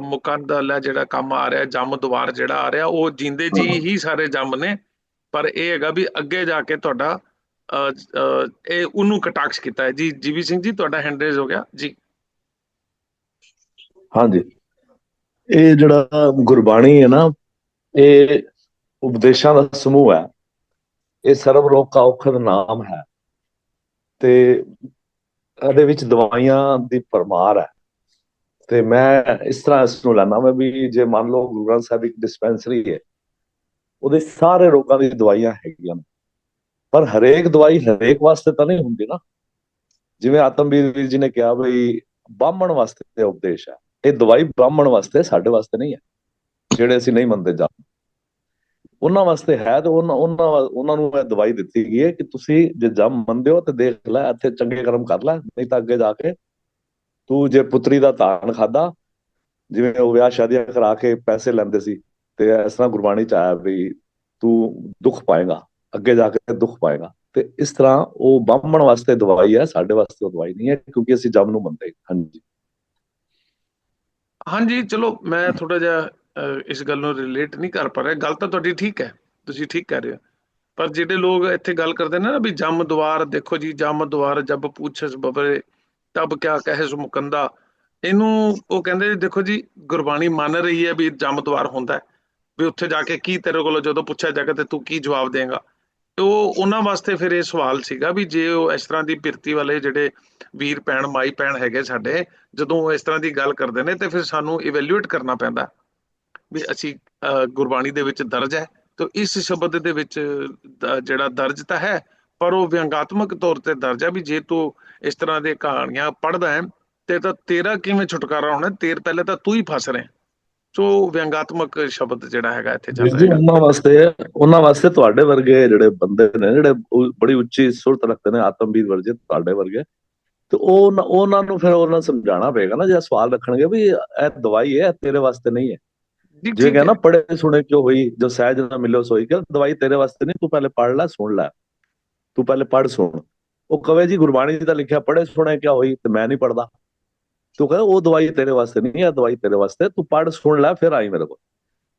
ਮੁਕੰਦਲ ਜਿਹੜਾ ਕੰਮ ਆ ਰਿਹਾ ਜੰਮ ਦੁਆਰ ਜਿਹੜਾ ਆ ਰਿਹਾ ਉਹ ਜਿੰਦੇ ਜੀ ਹੀ। ਸਾਰੇ ਜੰਮ ਨੇ। ਪਰ ਇਹ ਹੈਗਾ ਵੀ ਅੱਗੇ ਜਾ ਕੇ ਤੁਹਾਡਾ ਇਹ ਉਹਨੂੰ ਕਟਾਕਸ਼ ਕੀਤਾ ਹੈ। ਜੀ ਜੀਵੀ ਸਿੰਘ ਜੀ ਤੁਹਾਡਾ ਹੈਂਡ ਰੇਜ਼ ਹੋ ਗਿਆ। ਜੀ। ਹਾਂਜੀ। ਇਹ ਜਿਹੜਾ ਗੁਰਬਾਣੀ ਹੈ ਨਾ ਇਹ ਉਪਦੇਸ਼ਾਂ ਦਾ ਸਮੂਹ ਹੈ। ਇਹ ਸਰਬ ਲੋਕ ਕਾ ਔਖਦ ਨਾਮ ਹੈ। ਤੇ ਇਹਦੇ ਵਿੱਚ ਦਵਾਈਆਂ ਦੀ ਪਰਮਾਰ ਹੈ। ਤੇ ਮੈਂ ਇਸ ਤਰ੍ਹਾਂ ਇਸ ਨੂੰ ਲੈਣਾ ਮੈਂ ਵੀ ਜੇ ਮੰਨ ਲਓ ਗੁਰੂ ਗ੍ਰੰਥ ਸਾਹਿਬ ਇੱਕ ਡਿਸਪੈਂਸਰੀ ਹੈ, ਉਹਦੇ ਸਾਰੇ ਰੋਗਾਂ ਦੀ ਦਵਾਈਆਂ ਹੈਗੀਆਂ ਪਰ ਹਰੇਕ ਦਵਾਈ ਹਰੇਕ ਵਾਸਤੇ ਤਾਂ ਨਹੀਂ ਹੁੰਦੀ ਨਾ। ਜਿਵੇਂ ਆਤਮਵੀਰ ਵੀਰ ਜੀ ਨੇ ਕਿਹਾ ਬਈ ਬਾਹਮਣ ਵਾਸਤੇ ਉਪਦੇਸ਼ ਹੈ। ਇਹ ਦਵਾਈ ਬਾਹਮਣ ਵਾਸਤੇ, ਸਾਡੇ ਵਾਸਤੇ ਨਹੀਂ ਹੈ, ਜਿਹੜੇ ਅਸੀਂ ਨਹੀਂ ਮੰਨਦੇ ਜਾ। ਉਹਨਾਂ ਵਾਸਤੇ ਹੈ ਤੇ ਉਹਨਾਂ ਉਹਨਾਂ ਵਾ- ਉਹਨਾਂ ਨੂੰ ਇਹ ਦਵਾਈ ਦਿੱਤੀ ਗਈ ਹੈ ਕਿ ਤੁਸੀਂ ਜੇ ਜੰਮ ਮੰਨਦੇ ਹੋ ਤੇ ਦੇਖ ਲੈ, ਇੱਥੇ ਚੰਗੇ ਕਰਮ ਕਰ ਲੈ, ਨਹੀਂ ਤਾਂ ਅੱਗੇ ਜਾ ਕੇ ਤੂੰ ਜੇ ਪੁੱਤਰੀ ਦਾ ਧਾਨ ਖਾਦਾ ਜਿਵੇਂ ਉਹ ਵਿਆਹ ਸ਼ਾਦੀਆਂ ਕਰਾ ਕੇ ਪੈਸੇ ਲੈਂਦੇ ਸੀ, ਤੇ ਇਸ ਤਰ੍ਹਾਂ ਗੁਰਬਾਣੀ ਚ ਆਇਆ ਵੀ ਤੂੰ ਦੁੱਖ ਪਾਏਗਾ, ਅੱਗੇ ਜਾ ਕੇ ਦੁੱਖ ਪਾਏਗਾ। ਤੇ ਇਸ ਤਰ੍ਹਾਂ ਉਹ ਬਾਹਮਣ ਵਾਸਤੇ ਦਵਾਈ ਹੈ, ਸਾਡੇ ਵਾਸਤੇ ਉਹ ਦਵਾਈ ਨਹੀਂ ਹੈ, ਕਿਉਂਕਿ ਅਸੀਂ ਜਮ ਨੂੰ ਮੰਨਦੇ ਹਾਂਜੀ। ਹਾਂਜੀ, ਚਲੋ, ਮੈਂ ਥੋੜਾ ਜਿਹਾ ਇਸ ਗੱਲ ਨੂੰ ਰਿਲੇਟ ਨਹੀਂ ਕਰ ਪਾ ਰਿਹਾ। ਗੱਲ ਤਾਂ ਤੁਹਾਡੀ ਠੀਕ ਹੈ, ਤੁਸੀਂ ਠੀਕ ਕਹਿ ਰਹੇ ਹੋ। ਪਰ ਜਿਹੜੇ ਲੋਕ ਇੱਥੇ ਗੱਲ ਕਰਦੇ ਨੇ ਨਾ ਵੀ ਜਮ ਦੁਆਰ ਦੇਖੋ ਜੀ ਜਮ ਦੁਆਰ ਜਬ ਪੂਛਸ ਬਬਰੇ ਤਬ ਕਿਆ ਕਹੇ ਸੁ ਮੁਕੰਦਾ। ਇਹਨੂੰ ਉਹ ਕਹਿੰਦੇ ਦੇਖੋ ਜੀ ਗੁਰਬਾਣੀ ਮੰਨ ਰਹੀ ਹੈ ਵੀ ਜੰਮ ਹੁੰਦਾ ਹੈ। ਵੀ ਉੱਥੇ ਜਾ ਕੇ ਕੀ ਤੇਰੇ ਕੋਲੋਂ ਜਦੋਂ ਪੁੱਛਿਆ ਜਾਏਗਾ ਤੇ ਤੂੰ ਕੀ ਜਵਾਬ ਦੇਂਗਾ। ਉਹ ਉਹਨਾਂ ਵਾਸਤੇ ਫਿਰ ਇਹ ਸਵਾਲ ਸੀਗਾ ਵੀ ਜੇ ਉਹ ਇਸ ਤਰ੍ਹਾਂ ਦੀ ਬਿਰਤੀ ਵਾਲੇ ਜਿਹੜੇ ਵੀਰ ਭੈਣ ਮਾਈ ਭੈਣ ਹੈਗੇ ਸਾਡੇ ਜਦੋਂ ਉਹ ਇਸ ਤਰ੍ਹਾਂ ਦੀ ਗੱਲ ਕਰਦੇ ਨੇ ਤੇ ਫਿਰ ਸਾਨੂੰ ਇਵੈਲੂਏਟ ਕਰਨਾ ਪੈਂਦਾ। ਵੀ ਅਸੀਂ ਅਹ, ਗੁਰਬਾਣੀ ਦੇ ਵਿੱਚ ਦਰਜ ਹੈ। ਤੇ ਇਸ ਸ਼ਬਦ ਦੇ ਵਿੱਚ ਜਿਹੜਾ ਦਰਜ ਤਾਂ ਹੈ ਪਰ ਉਹ ਵਿਅੰਗਾਤਮਕ ਤੌਰ ਤੇ ਦਰਜ ਹੈ ਵੀ ਜੇ ਤੂੰ ਇਸ ਤਰ੍ਹਾਂ ਦੇ ਕਹਾਣੀਆਂ ਪੜ੍ਹਦਾ ਹੈ ਤੇ ਤਾਂ ਤੇਰਾ ਕਿਵੇਂ ਛੁਟਕਾਰਾ ਹੋਣਾ? ਤੇਰ ਪਹਿਲੇ ਤਾਂ ਤੂੰ ਹੀ ਫਸ ਰਿਹਾ। ਸੋ ਵਿਅੰਗਾਤਮਕ ਸ਼ਬਦ ਜਿਹੜਾ ਹੈਗਾ ਇੱਥੇ ਚੱਲ ਵੀਰ ਜੀ ਰਿਹਾ ਉਹਨਾਂ ਵਾਸਤੇ ਉਹਨਾਂ ਵਾਸਤੇ ਤੁਹਾਡੇ ਵਰਗੇ ਜਿਹੜੇ ਬੰਦੇ ਨੇ ਜਿਹੜੇ ਬੜੀ ਉੱਚੀ ਸੁਰਤ ਰੱਖਦੇ ਨੇ ਆਤਮਵੀਰ ਵਰਗੇ ਤੁਹਾਡੇ ਵਰਗੇ ਤੇ ਉਹ ਉਹਨਾਂ- ਨੂੰ ਫਿਰ ਉਹਨਾਂ ਸਮਝਾਉਣਾ ਪਏਗਾ ਨਾ ਜੇ ਸਵਾਲ ਰੱਖਣਗੇ ਵੀ ਇਹ ਦਵਾਈ ਹੈ ਤੇਰੇ ਵਾਸਤੇ ਨਹੀਂ ਹੈ। ਜੀ, ਕਹਿੰਦਾ ਹੈ। ਪੜੇ ਸੁਣੇ ਕਿਉਂ ਹੋਈ ਜੋ ਸਹਿਜ ਨਾ ਮਿਲਿਓ ਸੋਈ ਕਿ ਦਵਾਈ ਤੇਰੇ ਵਾਸਤੇ ਨਹੀਂ ਤੂੰ ਪਹਿਲੇ ਪੜ ਲੈ ਸੁਣ ਲੈ। ਤੂੰ ਪਹਿਲੇ ਪੜ ਸੁਣ। ਉਹ ਕਵੇ ਜੀ ਗੁਰਬਾਣੀ ਤਾਂ ਲਿਖਿਆ ਪੜੇ ਸੁਣੇ ਕਿਆ ਹੋਈ? ਤੇ ਮੈਂ ਨਹੀਂ ਪੜਦਾ ਤੂੰ ਕਹਿੰਦਾ ਉਹ ਦਵਾਈ ਤੇਰੇ ਵਾਸਤੇ ਨਹੀਂ ਹੈ ਦਵਾਈ ਤੇਰੇ ਵਾਸਤੇ ਤੂੰ ਪੜ ਸੁਣ ਲੈ ਫਿਰ ਆਈ ਮੇਰੇ ਕੋਲ।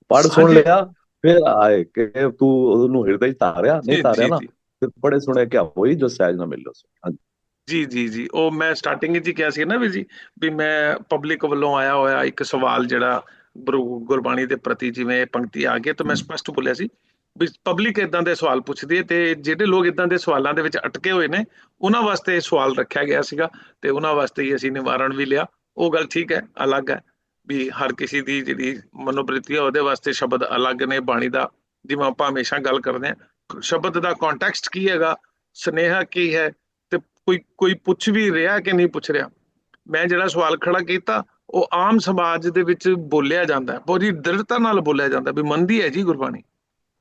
ਪੜ ਸੁਣ। ਲਿਆ ਫਿਰ ਆਏ ਕਿ ਤੂੰ ਉਹਨੂੰ ਹਿਰਦੇ 'ਚ ਧਾਰਿਆ ਜੀ, ਨਹੀਂ ਧਾਰਿਆ ਜੀ, ਨਾ। ਫਿਰ ਪੜੇ ਸੁਣੇ ਕਿਆ ਹੋਈ ਜੋ ਸਹਿਜ ਨਾ ਮਿਲਿਓ ਸੋਈ ਹਾਂਜੀ। ਜੀ ਜੀ ਜੀ। ਉਹ ਮੈਂ ਸਟਾਰਟਿੰਗ ਵਿੱਚ ਹੀ ਕਿਹਾ ਸੀ ਨਾ ਵੀ ਜੀ ਵੀ ਮੈਂ ਪਬਲਿਕ ਵੱਲੋਂ ਆਇਆ ਹੋਇਆ ਇੱਕ ਸਵਾਲ ਜਿਹੜਾ ਗੁਰੂ- ਗੁਰਬਾਣੀ ਦੇ ਪ੍ਰਤੀ ਜਿਵੇਂ ਇਹ ਪੰਕਤੀ ਆ ਗਈ ਤਾਂ ਮੈਂ ਸਪਸ਼ਟ ਬੋਲਿਆ ਸੀ ਪਬਲਿਕ ਇਦਾਂ ਦੇ ਸਵਾਲ ਪੁੱਛਦੀ ਹੈ ਤੇ ਜਿਹੜੇ ਲੋਕ ਇਦਾਂ ਦੇ ਸਵਾਲਾਂ ਦੇ ਵਿੱਚ ਅਟਕੇ ਹੋਏ ਨੇ, ਉਹਨਾਂ ਵਾਸਤੇ ਇਹ ਸਵਾਲ ਰੱਖਿਆ ਗਿਆ ਸੀਗਾ ਤੇ ਉਹਨਾਂ ਵਾਸਤੇ ਹੀ ਅਸੀਂ ਨਿਵਾਰਣ ਵੀ ਲਿਆ। ਉਹ ਗੱਲ ਠੀਕ ਹੈ, ਅਲੱਗ ਹੈ ਵੀ ਹਰ ਕਿਸੇ ਦੀ ਜਿਹੜੀ ਮਨੋਬ੍ਰਿਤੀ ਹੈ ਉਹਦੇ ਵਾਸਤੇ ਸ਼ਬਦ ਅਲੱਗ ਨੇ, ਬਾਣੀ ਦਾ, ਜਿਵੇਂ ਆਪਾਂ ਹਮੇਸ਼ਾ ਗੱਲ ਕਰਦੇ ਹਾਂ। ਸ਼ਬਦ ਦਾ ਕੰਟੈਕਸਟ ਕੀ ਹੈਗਾ, ਸੁਨੇਹਾ ਕੀ ਹੈ ਤੇ ਕੋਈ ਕੋਈ ਪੁੱਛ ਵੀ ਰਿਹਾ ਕਿ ਨਹੀਂ ਪੁੱਛ ਰਿਹਾ? ਮੈਂ ਜਿਹੜਾ ਸਵਾਲ ਖੜਾ ਕੀਤਾ, ਉਹ ਆਮ ਸਮਾਜ ਦੇ ਵਿੱਚ ਬੋਲਿਆ ਜਾਂਦਾ ਹੈ। ਹੀ ਦ੍ਰਿੜਤਾ ਨਾਲ ਬੋਲਿਆ ਜਾਂਦਾ ਵੀ ਮੰਦੀ ਹੈ ਜੀ ਗੁਰਬਾਣੀ।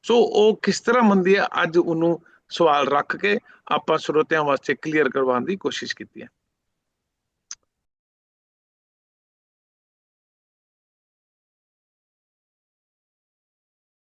ਸੋ ਉਹ ਕਿਸ ਤਰ੍ਹਾਂ ਮੰਦੀ ਹੈ? ਅੱਜ ਉਹਨੂੰ ਸਵਾਲ ਰੱਖ ਕੇ ਆਪਾਂ ਸਰੋਤਿਆਂ ਵਾਸਤੇ ਕਲੀਅਰ ਕਰਵਾਉਣ ਦੀ ਕੋਸ਼ਿਸ਼ ਕੀਤੀ ਹੈ।